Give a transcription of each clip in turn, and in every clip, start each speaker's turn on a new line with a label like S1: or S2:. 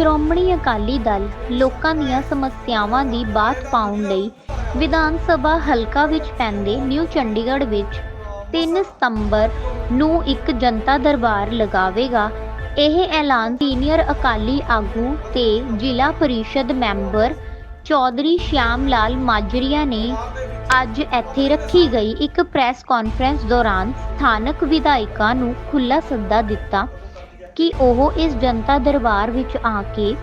S1: ਸ਼੍ਰੋਮਣੀ ਅਕਾਲੀ ਦਲ ਲੋਕਾਂ ਦੀਆਂ ਸਮੱਸਿਆਵਾਂ ਦੀ ਬਾਤ ਪਾਉਣ ਲਈ ਵਿਧਾਨ ਸਭਾ ਹਲਕਾ ਵਿੱਚ ਪੈਂਦੇ ਨਿਊ ਚੰਡੀਗੜ੍ਹ ਵਿੱਚ 3 ਸਤੰਬਰ ਨੂੰ ਇੱਕ ਜਨਤਾ ਦਰਬਾਰ ਲਗਾਵੇਗਾ। ਇਹ ਐਲਾਨ ਸੀਨੀਅਰ ਅਕਾਲੀ ਆਗੂ ਤੇ ਜ਼ਿਲ੍ਹਾ ਪਰਿਸ਼ਦ ਮੈਂਬਰ ਚੌਧਰੀ ਸ਼ਿਆਮ ਲਾਲ ਮਾਜਰੀਆ ਨੇ ਅੱਜ ਇੱਥੇ ਰੱਖੀ ਗਈ ਇੱਕ ਪ੍ਰੈਸ ਕਾਨਫਰੰਸ ਦੌਰਾਨ ਸਥਾਨਕ ਵਿਧਾਇਕਾਂ ਨੂੰ ਖੁੱਲ੍ਹਾ ਸੱਦਾ ਦਿੱਤਾ। ਕਿ ਉਹ ਇਸ ਜਨਤਾ ਦਰਬਾਰ ਵਿੱਚ ਆ ਕੇ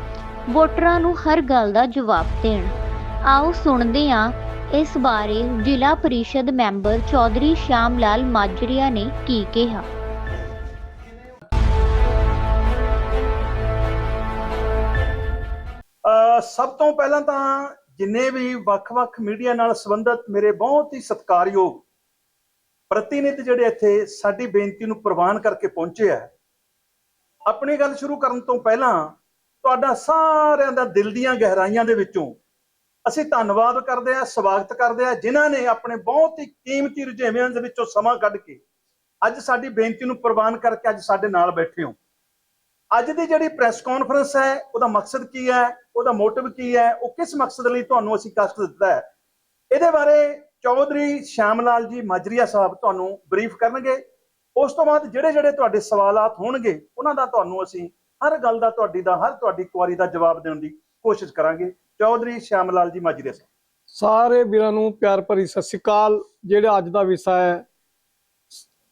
S1: ਵੋਟਰਾਂ ਨੂੰ ਹਰ ਗੱਲ ਦਾ ਜਵਾਬ ਦੇਣ। ਆਓ ਸੁਣਦੇ ਹਾਂ ਇਸ ਬਾਰੇ ਜ਼ਿਲ੍ਹਾ ਪਰਿਸ਼ਦ ਮੈਂਬਰ ਚੌਧਰੀ ਸ਼ਿਆਮ ਲਾਲ ਮਾਜਰੀਆ ਨੇ ਕੀ ਕਿਹਾ।
S2: ਸਭ ਤੋਂ ਪਹਿਲਾਂ ਤਾਂ ਜਿੰਨੇ ਵੀ ਵੱਖ-ਵੱਖ ਮੀਡੀਆ ਨਾਲ ਸੰਬੰਧਿਤ ਮੇਰੇ ਬਹੁਤ ਹੀ ਸਤਿਕਾਰਯੋਗ ਪ੍ਰਤੀਨਿਧ ਜਿਹੜੇ ਇੱਥੇ ਸਾਡੀ ਬੇਨਤੀ ਨੂੰ ਪ੍ਰਵਾਨ ਕਰਕੇ ਪਹੁੰਚੇ ਆ ਆਪਣੀ ਗੱਲ ਸ਼ੁਰੂ ਕਰਨ ਤੋਂ ਪਹਿਲਾਂ ਤੁਹਾਡਾ ਸਾਰਿਆਂ ਦਾ ਦਿਲ ਦੀਆਂ ਗਹਿਰਾਈਆਂ ਦੇ ਵਿੱਚੋਂ ਅਸੀਂ ਧੰਨਵਾਦ ਕਰਦੇ ਆ ਸਵਾਗਤ ਕਰਦੇ ਆ ਜਿਨ੍ਹਾਂ ਨੇ ਆਪਣੇ ਬਹੁਤ ਹੀ ਕੀਮਤੀ ਰੁਝੇਵਿਆਂ ਦੇ ਵਿੱਚੋਂ ਸਮਾਂ ਕੱਢ ਕੇ ਅੱਜ ਸਾਡੀ ਬੇਨਤੀ ਨੂੰ ਪ੍ਰਵਾਨ ਕਰਕੇ ਅੱਜ ਸਾਡੇ ਨਾਲ ਬੈਠੇ ਹੋ। ਅੱਜ ਦੀ ਜਿਹੜੀ ਪ੍ਰੈਸ ਕਾਨਫਰੰਸ ਹੈ, ਉਹਦਾ ਮਕਸਦ ਕੀ ਹੈ, ਉਹਦਾ ਮੋਟਿਵ ਕੀ ਹੈ, ਉਹ ਕਿਸ ਮਕਸਦ ਲਈ ਤੁਹਾਨੂੰ ਅਸੀਂ ਕਸ਼ਟ ਦਿੱਤਾ ਹੈ? ਇਹਦੇ ਬਾਰੇ ਚੌਧਰੀ ਸ਼ਾਮ ਲਾਲ ਜੀ ਮਾਜਰੀਆ ਸਾਹਿਬ ਤੁਹਾਨੂੰ ਬਰੀਫ ਕਰਨਗੇ। ਉਸ ਤੋਂ ਬਾਅਦ ਜਿਹੜੇ ਜਿਹੜੇ ਤੁਹਾਡੇ ਸਵਾਲਾਤ ਹੋਣਗੇ, ਉਹਨਾਂ ਦਾ ਤੁਹਾਨੂੰ ਅਸੀਂ ਹਰ ਗੱਲ ਦਾ ਤੁਹਾਡੀ ਦਾ, ਹਰ ਤੁਹਾਡੀ ਕੁਆਰੀ ਦਾ ਜਵਾਬ ਦੇਣ ਦੀ ਕੋਸ਼ਿਸ਼ ਕਰਾਂਗੇ। ਚੌਧਰੀ ਸ਼ਾਮ ਲਾਲ ਜੀ ਮਾਜਰੀਆ ਸਾਹਿਬ।
S3: ਸਾਰੇ ਵੀਰਾਂ ਨੂੰ ਪਿਆਰ ਭਰੀ ਸਤਿ ਸ਼੍ਰੀ ਅਕਾਲ। ਜਿਹੜਾ ਅੱਜ ਦਾ ਵਿਸ਼ਾ ਹੈ,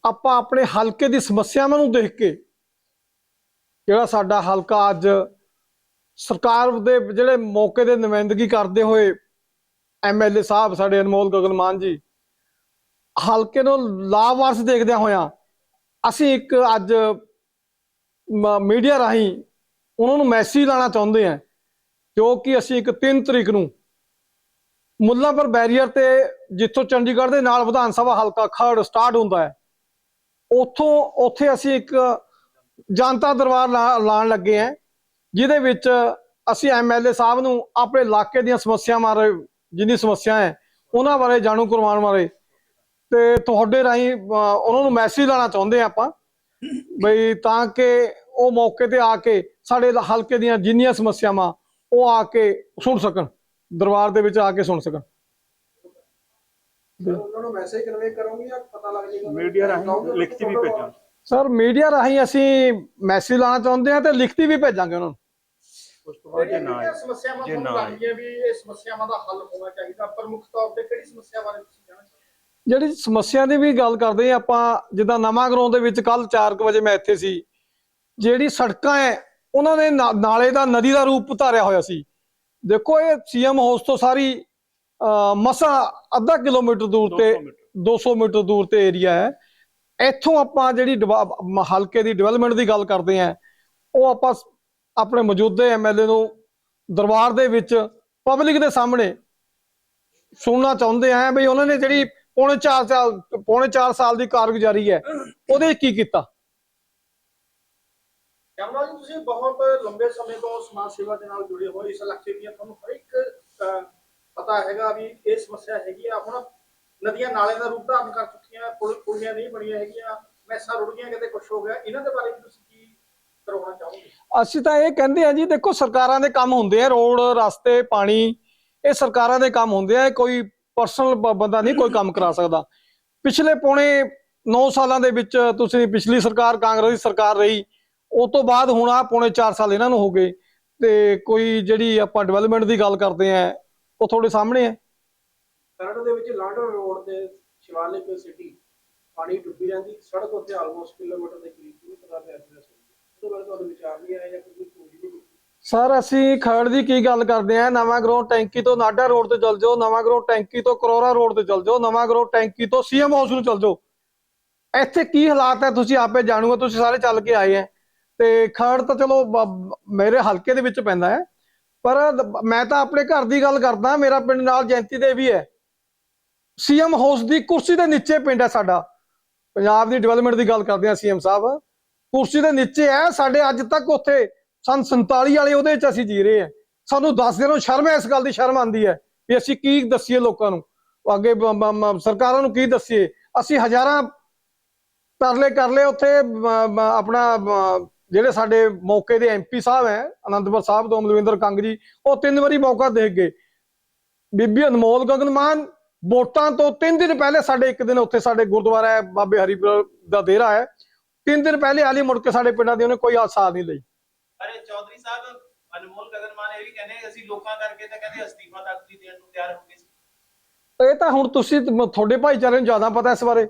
S3: ਆਪਾਂ ਆਪਣੇ ਹਲਕੇ ਦੀ ਸਮੱਸਿਆਵਾਂ ਨੂੰ ਦੇਖ ਕੇ, ਜਿਹੜਾ ਸਾਡਾ ਹਲਕਾ ਅੱਜ ਸਰਕਾਰ ਦੇ ਜਿਹੜੇ ਮੌਕੇ ਦੇ ਨੁਮਾਇੰਦਗੀ ਕਰਦੇ ਹੋਏ ਐਮਐਲਏ ਸਾਹਿਬ, ਸਾਡੇ ਅਨਮੋਲ ਗਗਨ ਮਾਨ ਜੀ, ਹਲਕੇ ਨੂੰ ਲਾਭਵਰਸ ਦੇਖਦਿਆਂ ਹੋਇਆਂ ਅਸੀਂ ਇੱਕ ਅੱਜ ਮੀਡੀਆ ਰਾਹੀਂ ਉਹਨਾਂ ਨੂੰ ਮੈਸੇਜ ਲਾਣਾ ਚਾਹੁੰਦੇ ਹਾਂ ਕਿ ਅਸੀਂ ਇੱਕ 3 ਤਰੀਕ ਨੂੰ ਮੁੱਲਾਂਪੁਰ ਬੈਰੀਅਰ ਤੇ ਜਿੱਥੋਂ ਚੰਡੀਗੜ੍ਹ ਦੇ ਨਾਲ ਵਿਧਾਨ ਸਭਾ ਹਲਕਾ ਖੜ ਸਟਾਰਟ ਹੁੰਦਾ ਹੈ, ਉੱਥੋਂ, ਉੱਥੇ ਅਸੀਂ ਇੱਕ ਜਨਤਾ ਦਰਬਾਰ ਲਾ- ਲਾਉਣ ਲੱਗੇ ਹਾਂ, ਜਿਹਦੇ ਵਿੱਚ ਅਸੀਂ ਐਮਐਲਏ ਸਾਹਿਬ ਨੂੰ ਆਪਣੇ ਇਲਾਕੇ ਦੀਆਂ ਸਮੱਸਿਆਵਾਂ ਬਾਰੇ ਜਿੰਨੀ ਸਮੱਸਿਆ ਹੈ, ਉਹਨਾਂ ਬਾਰੇ ਜਾਣੂ ਕਰਵਾਉਣ ਬਾਰੇ ਤੇ ਤੁਹਾਡੇ ਰਾਹੀਂ ਅਹ, ਉਹਨਾਂ ਨੂੰ ਮੈਸੇਜ ਲਾਣਾ ਚਾਹੁੰਦੇ ਹਾਂ ਆਪਾਂ। ਬਈ ਤਾਂ ਕਿ ਉਹ ਮੌਕੇ ਤੇ ਆ ਕੇ ਸਾਡੇ ਲ- ਹਲਕੇ ਦੀਆਂ ਜਿੰਨੀਆਂ ਸਮੱਸਿਆਵਾਂ ਉਹ ਆ ਕੇ ਸੁਣ ਸਕਣ ਦਰਬਾਰ ਦੇ ਵਿੱਚ ਆ ਕੇ ਸੁਣ ਸਕਣ।
S4: ਉਹਨਾਂ ਨੂੰ ਮੈਸੇਜ ਕਨਵੇ ਕਰੋਗੇ ਜਾਂ ਪਤਾ ਲੱਗ ਜਾਏਗਾ?
S2: ਮੀਡੀਆ ਰਾਹੀਂ ਲਿਖਤੀ ਵੀ ਭੇਜਾਂ
S3: ਸਰ ਮੀਡੀਆ ਰਾਹੀਂ ਅਸੀਂ ਮੈਸੇਜ ਲਾਣਾ ਚਾਹੁੰਦੇ ਹਾਂ ਤੇ ਲਿਖਤੀ ਵੀ ਭੇਜਾਂਗੇ ਉਹਨਾਂ ਨੂੰ।
S2: ਉਸ ਤੋਂ ਬਾਅਦ ਜੇ ਨਾ ਆਏ,
S4: ਸਮੱਸਿਆਵਾਂ
S2: ਜੇ
S4: ਤੁਹਾਨੂੰ
S2: ਨਾ ਆਏ।
S4: ਲੱਗਦੀਆਂ ਵੀ ਇਹ ਸਮੱਸਿਆਵਾਂ ਦਾ ਹੱਲ ਹੋਣਾ ਚਾਹੀਦਾ ਪ੍ਰਮੁੱਖ ਤੌਰ ਤੇ ਕਿਹੜੀ ਸਮੱਸਿਆ ਬਾਰੇ ਤੁਸੀਂ ਜਾਣਨਾ ਚਾਹੁੰਦੇ
S3: ਜਿਹੜੀ ਸਮੱਸਿਆ ਦੀ ਵੀ ਗੱਲ ਕਰਦੇ ਹਾਂ ਆਪਾਂ ਜਿੱਦਾਂ ਨਵਾਂ ਗਰਾਊਂਡ ਦੇ ਵਿੱਚ ਕੱਲ 4 ਵਜੇ ਮੈਂ ਇੱਥੇ ਸੀ ਜਿਹੜੀ ਸੜਕਾਂ ਹੈ ਉਹਨਾਂ ਨੇ ਨਾਲੇ ਦਾ ਨਦੀ ਦਾ ਰੂਪ ਧਾਰਿਆ ਹੋਇਆ ਸੀ ਦੇਖੋ ਇਹ ਸੀਐਮ ਹਾਊਸ ਤੋਂ ਸਾਰੀ ਮਸਾ ਅੱਧਾ ਕਿਲੋਮੀਟਰ ਦੂਰ ਤੇ
S2: 200 ਮੀਟਰ।
S3: 200 ਮੀਟਰ ਦੂਰ ਤੇ ਏਰੀਆ ਹੈ ਇੱਥੋਂ ਆਪਾਂ ਜਿਹੜੀ ਹਲਕੇ ਦੀ ਡਿਵੈਲਪਮੈਂਟ ਦੀ ਗੱਲ ਕਰਦੇ ਹਾਂ ਉਹ ਆਪਾਂ ਆਪਣੇ ਮੌਜੂਦੇ ਐਮਐਲਏ ਨੂੰ ਦਰਬਾਰ ਦੇ ਵਿੱਚ ਪਬਲਿਕ ਦੇ ਸਾਹਮਣੇ ਸੁਣਨਾ ਚਾਹੁੰਦੇ ਆ ਵੀ ਉਹਨਾਂ ਨੇ ਜਿਹੜੀ ਪੌਣੇ 4 ਸਾਲ ਪੌਣੇ 4 ਸਾਲ ਦੀ ਕਾਰਗੁਜ਼ਾਰੀ ਹੈ। ਉਹਦੇ ਕੀ ਕੀਤਾ?
S4: ਕੈਮਰਾ ਜੀ ਤੁਸੀਂ ਬਹੁਤ ਲੰਬੇ ਸਮੇਂ ਤੋਂ ਸਮਾਜ ਸੇਵਾ ਦੇ ਨਾਲ ਜੁੜੇ ਹੋਏ ਇਸ ਇਲਾਕੇ ਦੀਆਂ ਤੁਹਾਨੂੰ ਹਰ ਇੱਕ ਪਤਾ ਹੈਗਾ ਵੀ ਇਹ ਸਮੱਸਿਆ ਹੈਗੀ ਆ। ਹੁਣ ਨਦੀਆਂ ਨਾਲੇ ਦਾ ਰੂਪ ਧਾਰਨ ਕਰ ਚੁੱਕੀਆਂ ਪੁਲ ਪੁਲੀਆਂ ਨਹੀਂ ਬਣੀਆਂ ਹੈਗੀਆਂ ਮੈਸਾਂ ਰੁੜ ਗਈਆਂ ਕਿਤੇ ਕੁਝ ਹੋ ਗਿਆ। ਇਹਨਾਂ ਦੇ ਬਾਰੇ ਵੀ ਤੁਸੀਂ ਕੀ ਕਰਵਾਉਣਾ ਚਾਹੋਗੇ?
S3: ਅਸੀਂ ਤਾਂ ਇਹ ਕਹਿੰਦੇ ਆ ਜੀ ਦੇਖੋ ਸਰਕਾਰਾਂ ਦੇ ਕੰਮ ਹੁੰਦੇ ਆ। ਰੋਡ ਰਸਤੇ ਪਾਣੀ ਇਹ ਸਰਕਾਰਾਂ ਦੇ ਕੰਮ ਹੁੰਦੇ ਆ। ਕੋਈ ਪਰਸਨਲ ਬੰਦਾ ਨਹੀਂ ਕੋਈ ਕੰਮ ਕਰਾ ਸਕਦਾ। ਪਿਛਲੇ ਪੌਣੇ 9 ਸਾਲਾਂ ਦੇ ਵਿੱਚ ਤੁਸੀਂ ਪਿਛਲੀ ਸਰਕਾਰ, ਕਾਂਗਰਸ ਦੀ ਸਰਕਾਰ ਰਹੀ ਉਸ ਤੋਂ ਬਾਅਦ ਹੁਣ ਆ ਪੌਣੇ 4 ਸਾਲ ਇਹਨਾਂ ਨੂੰ ਹੋ ਗਏ, ਤੇ ਕੋਈ ਜਿਹੜੀ ਆਪਾਂ ਡਿਵੈਲਪਮੈਂਟ ਦੀ ਗੱਲ ਕਰਦੇ ਆ ਉਹ ਤੁਹਾਡੇ ਸਾਹਮਣੇ ਹੈ?
S4: ਖਰੜ ਦੇ ਵਿੱਚ ਲਾਂਡਰ ਰੋਡ ਦੇ ਸ਼ਿਵਾਲਿਕ ਸਿਟੀ, ਪਾਣੀ ਡੁੱਬੀ ਰਹਿੰਦੀ, ਸੜਕ ਉੱਤੇ ਆਲਮੋਸਟ ਕਿਲੋਮੀਟਰ ਦੇ ਕਰੀਬ ਪੂਰੀ ਤਰ੍ਹਾਂ ਤੇ ਐਡਰੈਸ ਉਹਦੇ ਬਾਰੇ ਤੁਹਾਨੂੰ ਵਿਚਾਰ ਨਹੀਂ ਆਇਆ ਜਾਂ ਕੋਈ ਸੋਚ ਨਹੀਂ ਕੀਤੀ
S3: ਸਰ, ਅਸੀਂ ਖਰੜ ਦੀ ਕੀ ਗੱਲ ਕਰਦੇ ਆ ਨਵਾਂ ਗਰੋਂ ਟੈਂਕੀ ਤੋਂ ਨਾਡਾ ਰੋਡ ਤੇ ਚੱਲ ਜਾਓ, ਨਵਾਂ ਗਰੋਂ ਟੈਂਕੀ ਤੋਂ ਕਰੋਰਾ ਰੋਡ ਤੇ ਚੱਲ ਜਾਓ, ਨਵਾਂ ਗਰੋਂ ਟੈਂਕੀ ਤੋਂ ਸੀਐਮ ਹਾਊਸ ਨੂੰ ਚੱਲ ਜਾਓ। ਇੱਥੇ ਕੀ ਹਾਲਾਤ ਹੈ? ਤੁਸੀਂ ਆਪੇ ਜਾਣੂਗੇ, ਤੁਸੀਂ ਸਾਰੇ ਚੱਲ ਕੇ ਆਏ ਆ ਤੇ ਖਰੜ ਤਾਂ ਚਲੋ ਮੇਰੇ ਹਲਕੇ ਦੇ ਵਿੱਚ ਪੈਂਦਾ ਹੈ। ਪਰ ਮੈਂ ਤਾਂ ਆਪਣੇ ਘਰ ਦੀ ਗੱਲ ਕਰਦਾ, ਮੇਰਾ ਪਿੰਡ ਨਾਲ ਜੈਂਤੀ ਦੇ ਵੀ ਹੈ। ਸੀਐਮ ਹਾਊਸ ਦੀ ਕੁਰਸੀ ਦੇ ਨੀਚੇ ਪਿੰਡ ਹੈ ਸਾਡਾ। ਪੰਜਾਬ ਦੀ ਡਿਵੈਲਪਮੈਂਟ ਦੀ ਗੱਲ ਕਰਦੇ ਆ ਸੀਐਮ ਸਾਹਿਬ। ਕੁਰਸੀ ਦੇ ਨੀਚੇ ਹੈ, ਸਾਡੇ ਅੱਜ ਤੱਕ ਉੱਥੇ ਸਨ 47 ਵਾਲੇ ਉਹਦੇ ਵਿੱਚ ਅਸੀਂ ਜੀ ਰਹੇ ਹਾਂ। ਸਾਨੂੰ ਦੱਸ ਦੇਣੋਂ ਸ਼ਰਮ ਹੈ ਇਸ ਗੱਲ ਦੀ, ਸ਼ਰਮ ਆਂਦੀ ਹੈ ਵੀ ਅਸੀਂ ਕੀ ਦੱਸੀਏ ਲੋਕਾਂ ਨੂੰ? ਅੱਗੇ ਸਰਕਾਰਾਂ ਨੂੰ ਕੀ ਦੱਸੀਏ? ਅਸੀਂ ਹਜ਼ਾਰਾਂ ਤਰਲੇ ਕਰ ਲਏ ਉੱਥੇ ਮ- ਆਪਣਾ ਮ- ਜਿਹੜੇ ਸਾਡੇ ਮੌਕੇ ਦੇ ਐਮਪੀ ਸਾਹਿਬ ਹੈ, ਅਨੰਦਪੁਰ ਸਾਹਿਬ ਤੋਂ ਮਲਵਿੰਦਰ ਕੰਗ ਜੀ, ਉਹ ਤਿੰਨ ਵਾਰੀ ਮੌਕਾ ਦੇਖ ਗਏ। ਬੀਬੀ ਅਨਮੋਲ ਗਗਨ ਮਾਨ, ਵੋਟਾਂ ਤੋਂ ਤਿੰਨ ਦਿਨ ਪਹਿਲੇ ਸਾਡੇ ਇੱਕ ਦਿਨ ਉੱਥੇ ਸਾਡੇ ਗੁਰਦੁਆਰਾ ਹੈ, ਬਾਬੇ ਹਰੀਪੁਰ ਦਾ ਦੇਰਾ ਹੈ। ਤਿੰਨ ਦਿਨ ਪਹਿਲੇ ਆਲੀ ਮੁੜ ਕੇ ਸਾਡੇ ਪਿੰਡਾਂ ਦੀ ਉਹਨੇ ਕੋਈ ਸਾਥ ਨਹੀਂ ਲਈ।
S5: ਚੌਧਰੀ ਸਾਹਿਬ ਅਨਮੋਲ ਗਗਨਮਾਨ ਇਹ ਵੀ ਕਹਿੰਦੇ ਅਸੀਂ ਲੋਕਾਂ ਕਰਕੇ ਤਾਂ ਕਹਿੰਦੇ ਅਸਤੀਫਾ ਤੱਕ ਵੀ ਦੇਣ ਨੂੰ ਤਿਆਰ ਹੋ ਗਏ ਸੀ।
S3: ਇਹ ਤਾਂ ਹੁਣ ਤੁਸੀਂ ਤੁਹਾਡੇ ਭਾਈਚਾਰੇ ਨੂੰ ਜ਼ਿਆਦਾ ਪਤਾ ਇਸ ਬਾਰੇ।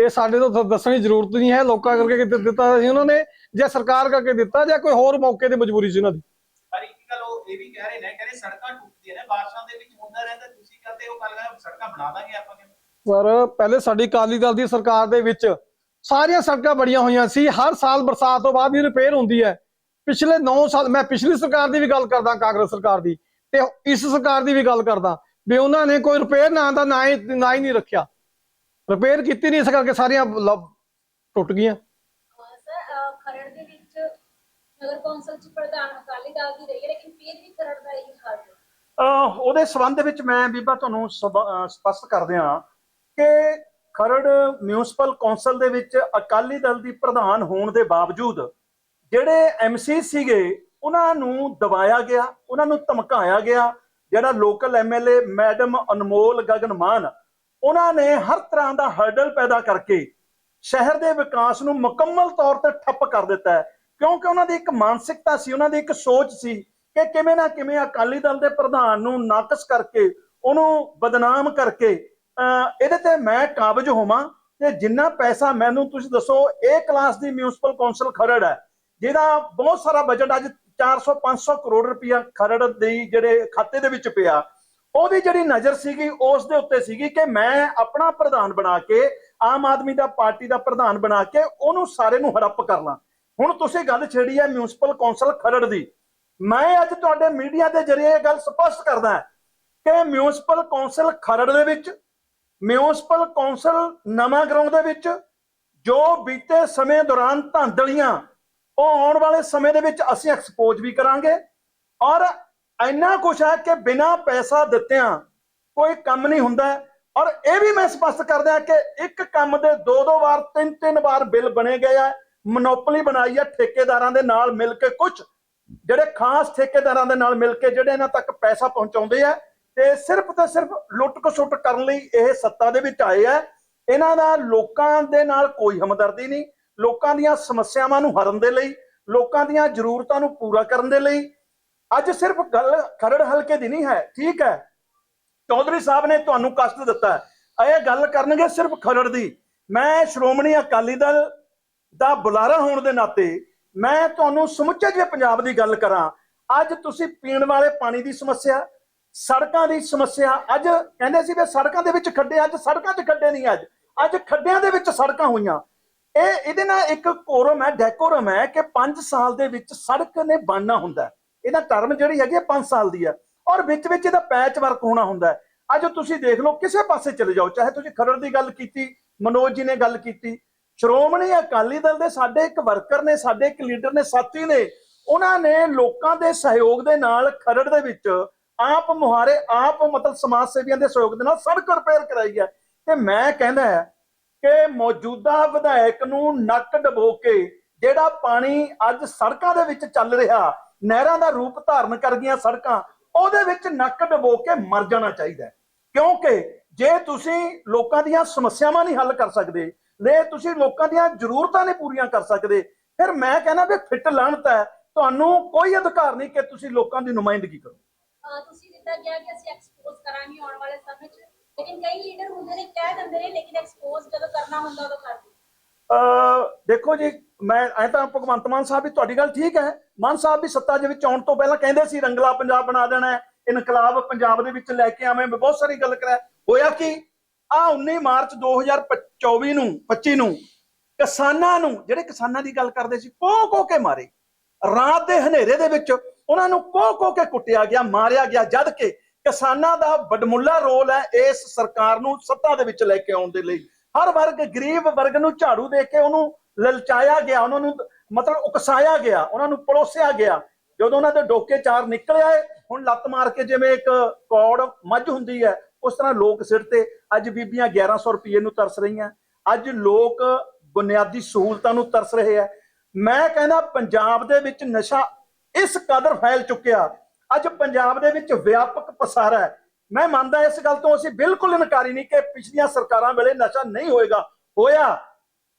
S3: ਇਹ ਸਾਡੇ ਤੋਂ ਦ- ਦੱਸਣ ਦੀ ਜ਼ਰੂਰਤ ਨਹੀਂ ਹੈ। ਲੋਕਾਂ ਕਰਕੇ ਦਿੱ- ਦਿੱਤਾ ਸੀ ਉਹਨਾਂ ਨੇ ਜਾਂ ਸਰਕਾਰ ਕਰਕੇ ਦਿੱਤਾ ਜਾਂ ਕੋਈ ਹੋਰ ਮੌਕੇ ਤੇ ਮਜਬੂਰੀ ਸੀ ਉਹਨਾਂ ਦੀ।
S5: ਪਰ ਇੱਕ ਗੱਲ ਉਹ ਇਹ ਵੀ ਕਹਿ ਰਹੇ ਨੇ ਕਹਿੰਦੇ ਸੜਕਾਂ ਟੁੱਟਦੀਆਂ ਨੇ ਬਾਰਿਸ਼ਾਂ ਦੇ ਵਿੱਚ ਹੁੰਦਾ ਰਹਿੰਦਾ ਤੁਸੀਂ ਕਹਿੰਦੇ ਉਹ ਕੱਲ ਸੜਕਾਂ ਬਣਾ ਦਾਂਗੇ ਆਪਾਂ ਕਹਿੰਦੇ।
S3: ਪਰ ਪਹਿਲੇ ਸਾਡੀ ਅਕਾਲੀ ਦਲ ਦੀ ਸਰਕਾਰ ਦੇ ਵਿੱਚ ਸਾਰੀਆਂ ਸੜਕਾਂ ਬੜੀਆਂ ਹੋਈਆਂ ਸੀ। ਹਰ ਸਾਲ ਬਰਸਾਤ ਤੋਂ ਬਾਅਦ ਹੀ ਰਿਪੇਅਰ ਹੁੰਦੀ ਹੈ। ਪਿਛਲੇ 9 ਸਾਲ ਮੈਂ ਪਿਛਲੀ ਸਰਕਾਰ ਦੀ ਵੀ ਗੱਲ ਕਰਦਾ ਕਾਂਗਰਸ ਸਰਕਾਰ ਦੀ ਤੇ ਇਸ ਸਰਕਾਰ ਦੀ ਵੀ ਗੱਲ ਕਰਦਾ ਵੀ ਉਹਨਾਂ ਨੇ ਕੋਈ ਰਿਪੇਅਰ ਨਾ ਦਾ ਨਾ ਹੀ ਨਾ ਹੀ ਨਹੀਂ ਰੱਖਿਆ। ਰਿਪੇਅਰ ਕੀਤੀ ਨਹੀਂ ਇਸ ਕਰਕੇ ਸਾਰੀਆਂ ਟੁੱਟ ਗਈਆਂ।
S6: ਸਰ ਖਰੜ ਦੇ ਵਿੱਚ ਨਗਰ ਕੌਂਸਲ ਚ ਪ੍ਰਧਾਨ ਅਕਾਲੀ ਦਲ ਦੀ ਰਹੀ ਹੈ ਲੇਕਿਨ ਫਿਰ ਵੀ ਖਰੜ ਦਾ ਇਹੀ ਹਾਲ ਹੈ।
S2: ਅਹ ਉਹਦੇ ਸੰਬੰਧ ਵਿੱਚ ਮੈਂ ਬੀਬਾ ਤੁਹਾਨੂੰ ਸਪਸ਼ਟ ਕਰ ਦਿਆਂ ਕਿ ਖਰੜ ਮਿਊਨਿਸਪਲ ਕੌਂਸਲ ਦੇ ਵਿੱਚ ਅਕਾਲੀ ਦਲ ਦੀ ਪ੍ਰਧਾਨ ਹੋਣ ਦੇ ਬਾਵਜੂਦ ਜਿਹੜੇ ਐਮਸੀ ਸੀਗੇ, ਉਹਨਾਂ ਨੂੰ ਦਬਾਇਆ ਗਿਆ, ਉਹਨਾਂ ਨੂੰ ਧਮਕਾਇਆ ਗਿਆ। ਜਿਹੜਾ local MLA madam Anmol Gagan Mann ਉਹਨਾਂ ਨੇ ਹਰ ਤਰ੍ਹਾਂ ਦਾ ਹਰਡਲ ਪੈਦਾ ਕਰਕੇ ਸ਼ਹਿਰ ਦੇ ਵਿਕਾਸ ਨੂੰ ਮੁਕੰਮਲ ਤੌਰ ਤੇ ਠੱਪ ਕਰ ਦਿੱਤਾ ਹੈ। ਕਿਉਂਕਿ ਉਹਨਾਂ ਦੀ ਇੱਕ ਮਾਨਸਿਕਤਾ ਸੀ, ਉਹਨਾਂ ਦੀ ਇੱਕ ਸੋਚ ਸੀ ਕਿ ਕਿਵੇਂ ਨਾ ਕਿਵੇਂ ਅਕਾਲੀ ਦਲ ਦੇ ਪ੍ਰਧਾਨ ਨੂੰ ਨਾਕਸ ਕਰਕੇ, ਉਹਨੂੰ ਬਦਨਾਮ ਕਰਕੇ, ਅਹ ਇਹਦੇ ਤੇ ਮੈਂ ਕਾਬਜ ਹੋਵਾਂ ਤੇ ਜਿੰਨਾ ਪੈਸਾ ਮੈਨੂੰ ਤੁਸੀਂ ਦੱਸੋ ਇਹ ਕਲਾਸ ਦੀ ਮਿਊਨਿਸਪਲ ਕੌਂਸਲ ਖਰੜ ਹੈ। ਜਿਹਦਾ ਬਹੁਤ ਸਾਰਾ ਬਜਟ ਅੱਜ 400 500 ਕਰੋੜ ਰੁਪਇਆ ਖਰੜ ਦੇ ਜਿਹੜੇ ਖਾਤੇ ਦੇ ਵਿੱਚ ਪਿਆ। ਉਹਦੀ ਜਿਹੜੀ ਨਜ਼ਰ ਸੀਗੀ, ਉਸ ਦੇ ਉੱਤੇ ਸੀਗੀ ਕਿ ਮੈਂ ਆਪਣਾ ਪ੍ਰਧਾਨ ਬਣਾ ਕੇ, ਆਮ ਆਦਮੀ ਦਾ ਪਾਰਟੀ ਦਾ ਪ੍ਰਧਾਨ ਬਣਾ ਕੇ, ਉਹਨੂੰ ਸਾਰੇ ਨੂੰ ਹੜੱਪ ਕਰਨਾ। ਹੁਣ ਤੁਸੀਂ ਗੱਲ ਛੇੜੀ ਹੈ ਮਿਊਨਿਸਪਲ ਕੌਂਸਲ ਖਰੜ ਦੀ। ਮੈਂ ਅੱਜ ਤੁਹਾਡੇ ਮੀਡੀਆ ਦੇ ਜ਼ਰੀਏ ਇਹ ਗੱਲ ਸਪਸ਼ਟ ਕਰਦਾ ਕਿ ਮਿਊਨਿਸਪਲ ਕੌਂਸਲ ਖਰੜ ਦੇ ਵਿੱਚ ਮਿਊਨਿਸਪਲ ਕੌਂਸਲ ਨਵਾਂ ਗਰਾਊਂਡ ਦੇ ਵਿੱਚ, ਜੋ ਬੀਤੇ ਸਮੇਂ ਦੌਰਾਨ ਧਾਂਦਲੀਆਂ ਉਹ ਆਉਣ ਵਾਲੇ ਸਮੇਂ ਦੇ ਵਿੱਚ ਅਸੀਂ ਐਕਸਪੋਜ਼ ਵੀ ਕਰਾਂਗੇ ਔਰ ਇੰਨਾ ਕੁਛ ਹੈ ਕਿ ਬਿਨਾਂ ਪੈਸਾ ਦਿੱਤਿਆਂ ਕੋਈ ਕੰਮ ਨਹੀਂ ਹੁੰਦਾ। ਔਰ ਇਹ ਵੀ ਮੈਂ ਸਪਸ਼ਟ ਕਰਦਾ ਕਿ ਇੱਕ ਕੰਮ ਦੇ ਦੋ ਦੋ ਵਾਰ, ਤਿੰਨ ਤਿੰਨ ਵਾਰ ਬਿੱਲ ਬਣੇ ਗਏ ਆ, ਮੋਨੋਪੋਲੀ ਬਣਾਈ ਆ ਠੇਕੇਦਾਰਾਂ ਦੇ ਨਾਲ ਮਿਲ ਕੇ ਕੁਝ ਜਿਹੜੇ ਖਾਸ ਠੇਕੇਦਾਰਾਂ ਦੇ ਨਾਲ ਮਿਲ ਕੇ ਜਿਹੜੇ ਇਹਨਾਂ ਤੱਕ ਪੈਸਾ ਪਹੁੰਚਾਉਂਦੇ ਆ, ਤੇ ਸਿਰਫ ਤੇ ਸਿਰਫ ਲੁੱਟ ਕਸੁੱਟ ਕਰਨ ਲਈ ਇਹ ਸੱਤਾ ਦੇ ਵਿੱਚ ਆਏ ਆ। ਇਹਨਾਂ ਦਾ ਲੋਕਾਂ ਦੇ ਨਾਲ ਕੋਈ ਹਮਦਰਦੀ ਨਹੀਂ। ਲੋਕਾਂ ਦੀਆਂ ਸਮੱਸਿਆਵਾਂ ਨੂੰ ਹਰਨ ਦੇ ਲਈ, ਲੋਕਾਂ ਦੀਆਂ ਜ਼ਰੂਰਤਾਂ ਨੂੰ ਪੂਰਾ ਕਰਨ ਦੇ ਲਈ। ਅੱਜ ਸਿਰਫ ਗੱਲ ਖਰੜ ਹਲਕੇ ਦੀ ਨਹੀਂ ਹੈ, ਠੀਕ ਹੈ। ਚੌਧਰੀ ਸਾਹਿਬ ਨੇ ਤੁਹਾਨੂੰ ਕਸ਼ਟ ਦਿੱਤਾ ਇਹ ਗੱਲ ਕਰਨਗੇ ਸਿਰਫ ਖਰੜ ਦੀ। ਮੈਂ ਸ਼੍ਰੋਮਣੀ ਅਕਾਲੀ ਦਲ ਦਾ ਬੁਲਾਰਾ ਹੋਣ ਦੇ ਨਾਤੇ ਮੈਂ ਤੁਹਾਨੂੰ ਸਮੁੱਚੇ ਜੇ ਪੰਜਾਬ ਦੀ ਗੱਲ ਕਰਾਂ। ਅੱਜ ਤੁਸੀਂ ਪੀਣ ਵਾਲੇ ਪਾਣੀ ਦੀ ਸਮੱਸਿਆ, ਸੜਕਾਂ ਦੀ ਸਮੱਸਿਆ, ਅੱਜ ਕਹਿੰਦੇ ਸੀ ਵੀ ਸੜਕਾਂ ਦੇ ਵਿੱਚ ਖੱਡੇ, ਅੱਜ ਸੜਕਾਂ 'ਚ ਖੱਡੇ ਨਹੀਂ ਅੱਜ ਅੱਜ ਖੱਡਿਆਂ ਦੇ ਵਿੱਚ ਸੜਕਾਂ ਹੋਈਆਂ। ਇਹ ਇਹਦੇ ਨਾਲ ਇੱਕ ਕੋਰਮ ਹੈ ਡੈਕੋਰਮ ਹੈ ਕਿ 5 ਸਾਲ ਦੇ ਵਿੱਚ ਸੜਕ ਨੇ ਬਣਨਾ ਹੁੰਦਾ ਇਹਦਾ ਟਰਮ ਜਿਹੜੀ ਹੈਗੀ 5 ਸਾਲ ਦੀ ਹੈ। ਔਰ ਵਿੱਚ ਵਿੱਚ ਇਹਦਾ ਪੈਚ ਵਰਕ ਹੋਣਾ ਹੁੰਦਾ ਹੈ। ਅੱਜ ਤੁਸੀਂ ਦੇਖ ਲਓ, ਕਿਸੇ ਪਾਸੇ ਚਲੇ ਜਾਓ, ਚਾਹੇ ਤੁਸੀਂ ਖਰੜ ਦੀ ਗੱਲ ਕੀਤੀ, ਮਨੋਜ ਜੀ ਨੇ ਗੱਲ ਕੀਤੀ, ਸ਼੍ਰੋਮਣੀ ਅਕਾਲੀ ਦਲ ਦੇ ਸਾਡੇ ਇੱਕ ਵਰਕਰ ਨੇ, ਸਾਡੇ ਇੱਕ ਲੀਡਰ ਨੇ, ਸਾਥੀ ਨੇ, ਉਹਨਾਂ ਨੇ ਲੋਕਾਂ ਦੇ ਸਹਿਯੋਗ ਦੇ ਨਾਲ ਖਰੜ ਦੇ ਵਿੱਚ ਆਪ ਮੁਹਾਰੇ, ਆਪ ਮਤਲਬ ਸਮਾਜ ਸੇਵੀਆਂ ਦੇ ਸਹਿਯੋਗ ਦੇ ਨਾਲ ਸੜਕ ਰਿਪੇਅਰ ਕਰਾਈ ਹੈ। ਤੇ ਮੈਂ ਕਹਿੰਦਾ ਹੈ ਕਿ ਮੌਜੂਦਾ ਵਿਧਾਇਕ ਨੂੰ ਨੱਕ ਡਬੋ ਕੇ ਜਿਹੜਾ ਪਾਣੀ ਅੱਜ ਸੜਕਾਂ ਦੇ ਵਿੱਚ ਚੱਲ ਰਿਹਾ, ਨਹਿਰਾਂ ਦਾ ਰੂਪ ਧਾਰਨ ਕਰ ਗਈਆਂ ਸੜਕਾਂ, ਉਹਦੇ ਵਿੱਚ ਨੱਕ ਡਬੋ ਕੇ ਮਰ ਜਾਣਾ ਚਾਹੀਦਾ ਕਿਉਂਕਿ ਜੇ ਤੁਸੀਂ ਲੋਕਾਂ ਦੀਆਂ ਸਮੱਸਿਆਵਾਂ ਨਹੀਂ ਹੱਲ ਕਰ ਸਕਦੇ, ਜੇ ਤੁਸੀਂ ਲੋਕਾਂ ਦੀਆਂ ਜ਼ਰੂਰਤਾਂ ਨਹੀਂ ਪੂਰੀਆਂ ਕਰ ਸਕਦੇ, ਫਿਰ ਮੈਂ ਕਹਿੰਦਾ ਵੀ ਫਿੱਟ ਲਾਣਤ ਹੈ। ਤੁਹਾਨੂੰ ਕੋਈ ਅਧਿਕਾਰ ਨਹੀਂ ਕਿ ਤੁਸੀਂ ਲੋਕਾਂ ਦੀ ਨੁਮਾਇੰਦਗੀ ਕਰੋ।
S6: ਤੁਸੀਂ ਜਿੱਦਾਂ ਕਿਹਾ ਕਿ ਅਸੀਂ ਐਕਸਪੋਜ਼ ਕਰਾਂਗੇ ਆਉਣ ਵਾਲੇ ਸਮੇਂ 'ਚ। ਲੇਕਿਨ ਕਈ ਲੀਡਰ ਹੁੰਦੇ ਨੇ, ਕਹਿ ਦਿੰਦੇ ਨੇ, ਲੇਕਿਨ ਐਕਸਪੋਜ਼ ਜਦੋਂ ਕਰਨਾ ਹੁੰਦਾ ਉਦੋਂ ਕਰਦੇ
S2: ਦੇਖੋ ਜੀ, ਮੈਂ, ਐ ਤਾਂ ਭਗਵੰਤ ਮਾਨ ਸਾਹਿਬ ਵੀ ਤੁਹਾਡੀ ਗੱਲ ਠੀਕ ਹੈ। ਮਾਨ ਸਾਹਿਬ ਵੀ ਸੱਤਾ ਦੇ ਵਿੱਚ ਆਉਣ ਤੋਂ ਪਹਿਲਾਂ ਕਹਿੰਦੇ ਸੀ, ਰੰਗਲਾ ਪੰਜਾਬ ਬਣਾ ਦੇਣਾ ਹੈ, ਇਨਕਲਾਬ ਪੰਜਾਬ ਦੇ ਵਿੱਚ ਲੈ ਕੇ ਆਵੇਂ ਬਹੁਤ ਸਾਰੀ ਗੱਲ ਕਰਾਂ ਹੋਇਆ ਕੀ? ਆ 19 ਮਾਰਚ 2024 ਨੂੰ 25 ਨੂੰ, ਕਿਸਾਨਾਂ ਨੂੰ, ਜਿਹੜੇ ਕਿਸਾਨਾਂ ਦੀ ਗੱਲ ਕਰਦੇ ਸੀ, ਕੋ ਕੋ ਕੇ ਮਾਰੇ। ਰਾਤ ਦੇ ਹਨੇਰੇ ਦੇ ਵਿੱਚ ਉਹਨਾਂ ਨੂੰ ਕੋ ਕੋ ਕੇ ਕੁੱਟਿਆ ਗਿਆ, ਮਾਰਿਆ ਗਿਆ, ਜਦ ਕਿ ਕਿਸਾਨਾਂ ਦਾ ਵੱਡਮੁੱਲਾ ਰੋਲ ਹੈ ਇਸ ਸਰਕਾਰ ਨੂੰ ਸੱਤਾ ਦੇ ਵਿੱਚ ਲੈ ਕੇ ਆਉਣ ਦੇ ਲਈ। ਹਰ ਵਰਗ ਗਰੀਬ ਵਰਗ ਨੂੰ ਝਾੜੂ ਦੇ ਕੇ ਉਹਨੂੰ ਲਲਚਾਇਆ ਗਿਆ, ਉਹਨਾਂ ਨੂੰ ਮਤਲਬ ਉਕਸਾਇਆ ਗਿਆ, ਉਹਨਾਂ ਨੂੰ ਪਲੋਸਿਆ ਗਿਆ। ਜਦੋਂ ਉਹਨਾਂ ਦੇ ਡੋਕੇ ਚਾਰ ਨਿਕਲ ਆਏ, ਹੁਣ ਲੱਤ ਮਾਰ ਕੇ ਜਿਵੇਂ ਇੱਕ ਕੌੜ ਮੱਝ ਹੁੰਦੀ ਹੈ, ਉਸ ਤਰ੍ਹਾਂ ਲੋਕ ਸਿਰ ਤੇ ਅੱਜ ਬੀਬੀਆਂ 1100 ਰੁਪਏ ਨੂੰ ਤਰਸ ਰਹੀਆਂ। ਅੱਜ ਲੋਕ ਬੁਨਿਆਦੀ ਸਹੂਲਤਾਂ ਨੂੰ ਤਰਸ ਰਹੇ ਆ ਮੈਂ ਕਹਿੰਦਾ, ਪੰਜਾਬ ਦੇ ਵਿੱਚ ਨਸ਼ਾ ਇਸ ਕਦਰ ਫੈਲ ਚੁੱਕਿਆ। ਅੱਜ ਪੰਜਾਬ ਦੇ ਵਿੱਚ ਵਿਆਪਕ ਪਸਾਰਾ ਹੈ। ਮੈਂ ਮੰਨਦਾ ਇਸ ਗੱਲ ਤੋਂ ਅਸੀਂ ਬਿਲਕੁਲ ਇਨਕਾਰੀ ਨਹੀਂ ਕਿ ਪਿਛਲੀਆਂ ਸਰਕਾਰਾਂ ਵੇਲੇ ਨਸ਼ਾ ਨਹੀਂ ਹੋਏਗਾ। ਹੋਇਆ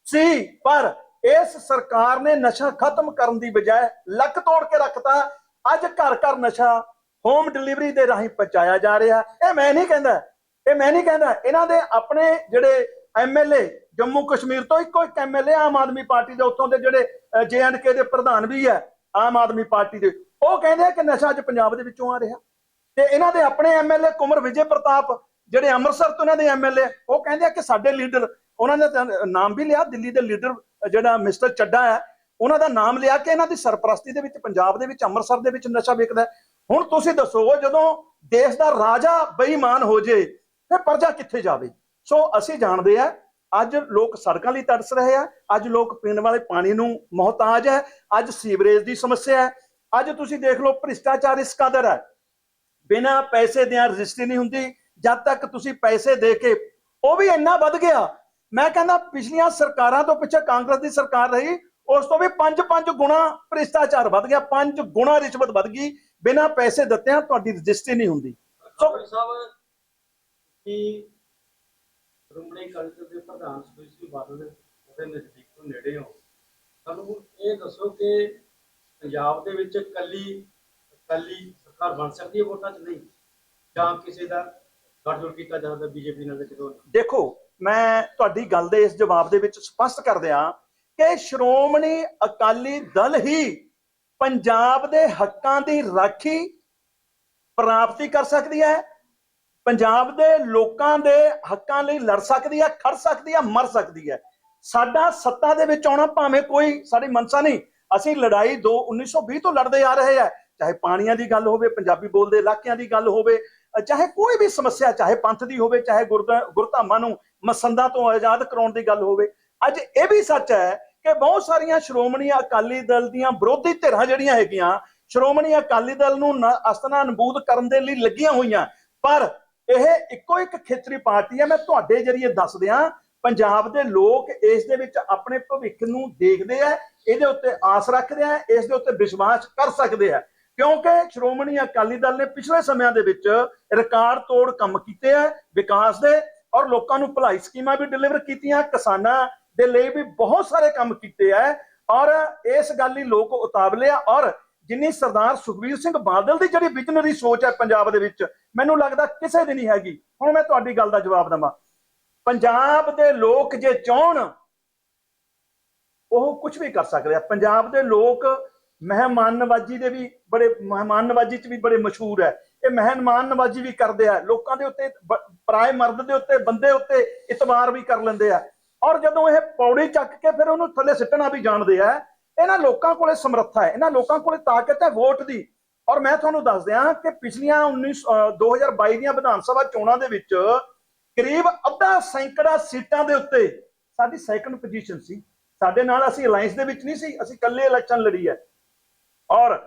S2: ਸੀ, ਪਰ ਇਸ ਸਰਕਾਰ ਨੇ ਨਸ਼ਾ ਖਤਮ ਕਰਨ ਦੀ ਬਜਾਏ ਲੱਕ ਤੋੜ ਕੇ ਰੱਖਤਾ। ਅੱਜ ਘਰ ਘਰ ਨਸ਼ਾ ਹੋਮ ਡਿਲੀਵਰੀ ਦੇ ਰਾਹੀਂ ਪਹੁੰਚਾਇਆ ਜਾ ਰਿਹਾ। ਇਹ ਮੈਂ ਨਹੀਂ ਕਹਿੰਦਾ, ਇਹ ਮੈਂ ਨਹੀਂ ਕਹਿੰਦਾ, ਇਹਨਾਂ ਦੇ ਆਪਣੇ ਜਿਹੜੇ ਐਮਐਲਏ ਜੰਮੂ ਕਸ਼ਮੀਰ ਤੋਂ ਇੱਕੋ ਇੱਕ ਐਮਐਲਏ ਆਮ ਆਦਮੀ ਪਾਰਟੀ ਦੇ ਉੱਥੋਂ ਦੇ ਜਿਹੜੇ ਜੇਐਨਕੇ ਦੇ ਪ੍ਰਧਾਨ ਵੀ ਹੈ, ਆਮ ਆਦਮੀ ਪਾਰਟੀ ਦੇ। ਉਹ ਕਹਿੰਦੇ ਆ ਕਿ ਨਸ਼ਾ ਅੱਜ ਪੰਜਾਬ ਦੇ ਵਿੱਚੋਂ ਆ ਰਿਹਾ। ਤੇ ਇਹਨਾਂ ਦੇ ਆਪਣੇ ਐਮਐਲਏ ਕੁਮਰ ਵਿਜੇ ਪ੍ਰਤਾਪ, ਜਿਹੜੇ ਅੰਮ੍ਰਿਤਸਰ ਤੋਂ ਇਹਨਾਂ ਦੇ ਐਮਐਲਏ ਉਹ ਕਹਿੰਦੇ ਆ ਕਿ ਸਾਡੇ ਲੀਡਰ, ਉਹਨਾਂ ਨੇ ਨਾਮ ਵੀ ਲਿਆ, ਦਿੱਲੀ ਦੇ ਲੀਡਰ, ਜਿਹੜਾ ਮਿਸਟਰ ਚੱਡਾ ਹੈ, ਉਹਨਾਂ ਦਾ ਨਾਮ ਲਿਆ ਕਿ ਇਹਨਾਂ ਦੀ ਸਰਪ੍ਰਸਤੀ ਦੇ ਵਿੱਚ, ਪੰਜਾਬ ਦੇ ਵਿੱਚ, ਅੰਮ੍ਰਿਤਸਰ ਦੇ ਵਿੱਚ ਨਸ਼ਾ ਵਿਕਦਾ ਹੁਣ ਤੁਸੀਂ ਦੱਸੋ, ਜਦੋਂ ਦੇਸ਼ ਦਾ ਰਾਜਾ ਬੇਈਮਾਨ ਹੋ ਜੇ ਤੇ ਪਰਜਾ ਕਿੱਥੇ ਜਾਵੇ? ਸੋ ਅਸੀਂ ਜਾਣਦੇ ਆ, ਅੱਜ ਲੋਕ ਸੜਕਾਂ ਲਈ ਤਰਸ ਰਹੇ ਆ, ਅੱਜ ਲੋਕ ਪੀਣ ਵਾਲੇ ਪਾਣੀ ਨੂੰ ਮੁਹਤਾਜ ਹੈ, ਅੱਜ ਸੀਵਰੇਜ ਦੀ ਸਮੱਸਿਆ ਹੈ ਅੱਜ ਤੁਸੀਂ ਦੇਖ ਲਓ ਭ੍ਰਿਸ਼ਟਾਚਾਰ ਇਸ ਕਦਰ ਹੈ। ਬਿਨਾ ਪੈਸੇ ਦਿਆਂ ਰਜਿਸਟਰੀ ਨਹੀਂ ਹੁੰਦੀ। ਜਦ ਤੱਕ ਤੁਸੀਂ ਪੈਸੇ ਦੇ ਕੇ ਉਹ ਵੀ ਇੰਨਾ ਵੱਧ ਗਿਆ ਮੈਂ ਕਹਿੰਦਾ ਪਿਛਲੀਆਂ ਸਰਕਾਰਾਂ ਤੋਂ ਪਿੱਛੇ ਕਾਂਗਰਸ ਦੀ ਸਰਕਾਰ ਰਹੀ ਉਸ ਤੋਂ ਵੀ 5-5 ਗੁਣਾ ਭ੍ਰਿਸ਼ਟਾਚਾਰ ਵੱਧ ਗਿਆ 5 ਗੁਣਾ ਰਿਸ਼ਵਤ ਵੱਧ ਗਈ। ਬਿਨਾ ਪੈਸੇ ਦਿੱਤਿਆਂ ਤੁਹਾਡੀ ਰਜਿਸਟਰੀ ਨਹੀਂ ਹੁੰਦੀ। ਸੋ
S7: ਸਾਹਿਬ ਕਿ ਅਕਾਲੀ ਦਲ ਦੇ ਪ੍ਰਧਾਨ ਸਿੰਘ ਬਾਦਲ ਉਹਦੇ ਨਜ਼ਦੀਕ ਤੋਂ ਨੇੜੇ ਹੋ? ਸਾਨੂੰ ਇਹ ਦੱਸੋ ਕਿ ਪੰਜਾਬ ਦੇ ਵਿੱਚ ਕੱਲੀ ਕੱਲੀ ਸਰਕਾਰ ਬਣ ਸਕਦੀ ਹੈ ਵੋਟਾਂ 'ਚ? ਨਹੀਂ। ਜਾਂ ਕਿਸੇ ਦਾ ਗੱਠਜੋੜ ਕੀਤਾ ਜਾਂਦਾ ਬੀਜੇਪੀ ਨਾਲ ਜਦੋਂ
S2: ਦੇਖੋ, ਮੈਂ ਤੁਹਾਡੀ ਗੱਲ ਦੇ ਇਸ ਜਵਾਬ ਦੇ ਵਿੱਚ ਸਪਸ਼ਟ ਕਰ ਦਿਆਂ ਕਿ ਸ਼੍ਰੋਮਣੀ ਅਕਾਲੀ ਦਲ ਹੀ ਪੰਜਾਬ ਦੇ ਹੱਕਾਂ ਦੀ ਰਾਖੀ ਪ੍ਰਾਪਤੀ ਕਰ ਸਕਦੀ ਹੈ, ਪੰਜਾਬ ਦੇ ਲੋਕਾਂ ਦੇ ਹੱਕਾਂ ਲਈ ਲੜ ਸਕਦੀ ਹੈ, ਖੜ ਸਕਦੀ ਹੈ, ਮਰ ਸਕਦੀ ਹੈ। ਸਾਡਾ ਸੱਤਾ ਦੇ ਵਿੱਚ ਆਉਣਾ ਭਾਵੇਂ ਕੋਈ ਸਾਡੀ ਮਨਸਾ ਨਹੀਂ ਅਸੀਂ ਲੜਾਈ ਦੋ 1920 ਤੋਂ ਲੜਦੇ ਆ ਰਹੇ ਆ। ਚਾਹੇ ਪਾਣੀਆਂ ਦੀ ਗੱਲ ਹੋਵੇ, ਪੰਜਾਬੀ ਬੋਲਦੇ ਇਲਾਕਿਆਂ ਦੀ ਗੱਲ ਹੋਵੇ ਚਾਹੇ ਕੋਈ ਵੀ ਸਮੱਸਿਆ, ਚਾਹੇ ਪੰਥ ਦੀ ਹੋਵੇ, ਚਾਹੇ ਗੁਰਦਾ, ਗੁਰਧਾਮਾਂ ਨੂੰ ਮਸੰਦਾਂ ਤੋਂ ਆਜ਼ਾਦ ਕਰਾਉਣ ਦੀ ਗੱਲ ਹੋਵੇ, ਅੱਜ ਇਹ ਵੀ ਸੱਚ ਹੈ ਕਿ ਬਹੁਤ ਸਾਰੀਆਂ ਸ਼੍ਰੋਮਣੀ ਅਕਾਲੀ ਦਲ ਦੀਆਂ ਵਿਰੋਧੀ ਧਿਰਾਂ ਜਿਹੜੀਆਂ ਹੈਗੀਆਂ, ਸ਼੍ਰੋਮਣੀ ਅਕਾਲੀ ਦਲ ਨੂੰ ਨ- ਅਸਤਨਾ ਨਬੂਦ ਕਰਨ ਦੇ ਲਈ ਲੱਗੀਆਂ ਹੋਈਆਂ, ਪਰ ਇਹ ਇੱਕੋ ਇੱਕ ਖੇਤਰੀ ਪਾਰਟੀ ਹੈ। ਮੈਂ ਤੁਹਾਡੇ ਜਰੀਏ ਦੱਸ ਦਿਆਂ, ਪੰਜਾਬ ਦੇ ਲੋਕ ਇਸ ਦੇ ਵਿੱਚ ਆਪਣੇ ਭਵਿੱਖ ਨੂੰ ਦੇਖਦੇ ਆ ਇਹਦੇ ਉੱਤੇ ਆਸ ਰੱਖਦੇ ਆ, ਇਸ ਦੇ ਉੱਤੇ ਵਿਸ਼ਵਾਸ ਕਰ ਸਕਦੇ ਆ। ਕਿਉਂਕਿ ਸ਼੍ਰੋਮਣੀ ਅਕਾਲੀ ਦਲ ਨੇ ਪਿਛਲੇ ਸਮਿਆਂ ਦੇ ਵਿੱਚ ਰਿਕਾਰਡ ਤੋੜ ਕੰਮ ਕੀਤੇ ਆ, ਵਿਕਾਸ ਦੇ, ਔਰ ਲੋਕਾਂ ਨੂੰ ਭਲਾਈ ਸਕੀਮਾਂ ਵੀ ਡਿਲੀਵਰ ਕੀਤੀਆਂ, ਕਿਸਾਨਾਂ ਦੇ ਲਈ ਵੀ ਬਹੁਤ ਸਾਰੇ ਕੰਮ ਕੀਤੇ ਆ, ਔਰ ਇਸ ਗੱਲ ਲਈ ਲੋਕ ਉਤਾਵਲੇ ਆ, ਔਰ ਜਿੰਨੀ ਸਰਦਾਰ ਸੁਖਬੀਰ ਸਿੰਘ ਬਾਦਲ ਦੀ ਜਿਹੜੀ ਵਿਜ਼ਨਰੀ ਸੋਚ ਹੈ ਪੰਜਾਬ ਦੇ ਵਿੱਚ, ਮੈਨੂੰ ਲੱਗਦਾ ਕਿਸੇ ਦੀ ਨਹੀਂ ਹੈਗੀ। ਹੁਣ ਮੈਂ ਤੁਹਾਡੀ ਗੱਲ ਦਾ ਜਵਾਬ ਦਵਾਂ। ਪੰਜਾਬ ਦੇ ਲੋਕ ਜੇ ਚਾਹਣ ਉਹ ਕੁਝ ਵੀ ਕਰ ਸਕਦੇ ਆ। ਪੰਜਾਬ ਦੇ ਲੋਕ ਮਹਿਮਾਨ ਨਵਾਜੀ ਦੇ ਵੀ ਬੜੇ ਮਹਿਮਾਨ ਨਵਾਜੀ ਚ ਵੀ ਬੜੇ ਮਸ਼ਹੂਰ ਹੈ। ਇਹ ਮਹਿਮਾਨ ਨਵਾਜੀ ਵੀ ਕਰਦੇ ਆ। ਲੋਕਾਂ ਦੇ ਉੱਤੇ, ਬ- ਪਰਾਏ ਮਰਦ ਦੇ ਉੱਤੇ, ਬੰਦੇ ਉੱਤੇ ਇਤਬਾਰ ਵੀ ਕਰ ਲੈਂਦੇ ਆ। ਔਰ ਜਦੋਂ ਇਹ ਪੌੜੀ ਚੱਕ ਕੇ ਫਿਰ ਉਹਨੂੰ ਥੱਲੇ ਸਿੱਟਣਾ ਵੀ ਜਾਣਦੇ ਆ, ਇਹਨਾਂ ਲੋਕਾਂ ਕੋਲੇ ਸਮਰੱਥਾ ਹੈ। ਇਹਨਾਂ ਲੋਕਾਂ ਕੋਲੇ ਤਾਕਤ ਹੈ ਵੋਟ ਦੀ। ਔਰ ਮੈਂ ਤੁਹਾਨੂੰ ਦੱਸ ਦਿਆਂ ਕਿ ਪਿਛਲੀਆਂ 19 ਅਹ 2022 ਦੀਆਂ ਵਿਧਾਨ ਸਭਾ ਚੋਣਾਂ ਦੇ ਵਿੱਚ ਕਰੀਬ ਅੱਧਾ ਸੈਂਕੜਾ ਸੀਟਾਂ ਦੇ ਉੱਤੇ ਸਾਡੀ ਸੈਕੰਡ ਪੋਜੀਸ਼ਨ ਸੀ। ਸਾਡੇ ਨਾਲ ਅਸੀਂ ਅਲਾਈਅੰਸ ਦੇ ਵਿੱਚ ਨਹੀਂ ਸੀ, ਅਸੀਂ ਇਕੱਲੇ ਇਲੈਕਸ਼ਨ ਲੜੀ ਹੈ। ਔਰ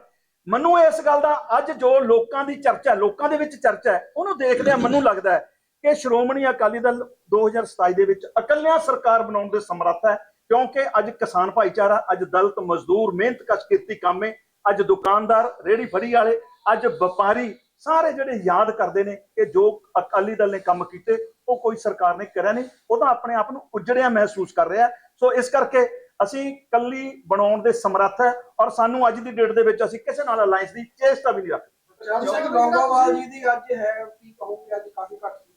S2: ਮੈਨੂੰ ਇਸ ਗੱਲ ਦਾ ਅੱਜ ਜੋ ਲੋਕਾਂ ਦੀ ਚਰਚਾ ਲੋਕਾਂ ਦੇ ਵਿੱਚ ਚਰਚਾ ਹੈ, ਉਹਨੂੰ ਦੇਖਦਿਆਂ ਮੈਨੂੰ ਲੱਗਦਾ ਹੈ ਕਿ ਸ਼੍ਰੋਮਣੀ ਅਕਾਲੀ ਦਲ 2027 ਦੇ ਵਿੱਚ ਇਕੱਲਿਆਂ ਸਰਕਾਰ ਬਣਾਉਣ ਦੇ ਸਮਰੱਥ ਹੈ, ਕਿਉਂਕਿ ਅੱਜ ਕਿਸਾਨ ਭਾਈਚਾਰਾ, ਅੱਜ ਦਲਤ ਮਜ਼ਦੂਰ, ਮਿਹਨਤ ਕਸ਼ ਕੀਤੀ ਕਾਮੇ ਅੱਜ ਦੁਕਾਨਦਾਰ, ਰੇੜੀ ਫੜੀ ਵਾਲੇ, ਅੱਜ ਵਪਾਰੀ, ਸਾਰੇ ਜਿਹੜੇ ਯਾਦ ਕਰਦੇ ਨੇ ਕਿ ਜੋ ਅਕਾਲੀ ਦਲ ਨੇ ਕੰਮ ਕੀਤੇ, ਉਹ ਕੋਈ ਸਰਕਾਰ ਨੇ ਕਰਿਆ ਨਹੀਂ ਉਹ ਤਾਂ ਆਪਣੇ ਆਪ ਨੂੰ ਉਜੜਿਆ ਮਹਿਸੂਸ ਕਰ ਰਿਹਾ ਸੋ ਇਸ ਕਰਕੇ ਅਸੀਂ ਕੱਲੀ ਬਣਾਉਣ ਦੇ ਸਮਰੱਥ ਹੈ ਔਰ ਸਾਨੂੰ ਅੱਜ ਦੀ ਡੇਟ ਦੇ ਵਿੱਚ ਅਸੀਂ ਕਿਸੇ ਨਾਲ ਅਲਾਈਅੰਸ ਦੀ ਚੇਸਟਾ ਵੀ ਨਹੀਂ ਰੱਖਦੇ।
S8: ਚਰਨ ਸਿੰਘ ਲੌਂਗੋਵਾਲ ਜੀ ਦੀ ਅੱਜ ਹੈ ਕੀ ਕਹੋਗੇ ਅੱਜ ਕਾਫੀ ਘੱਟ ਸੀ।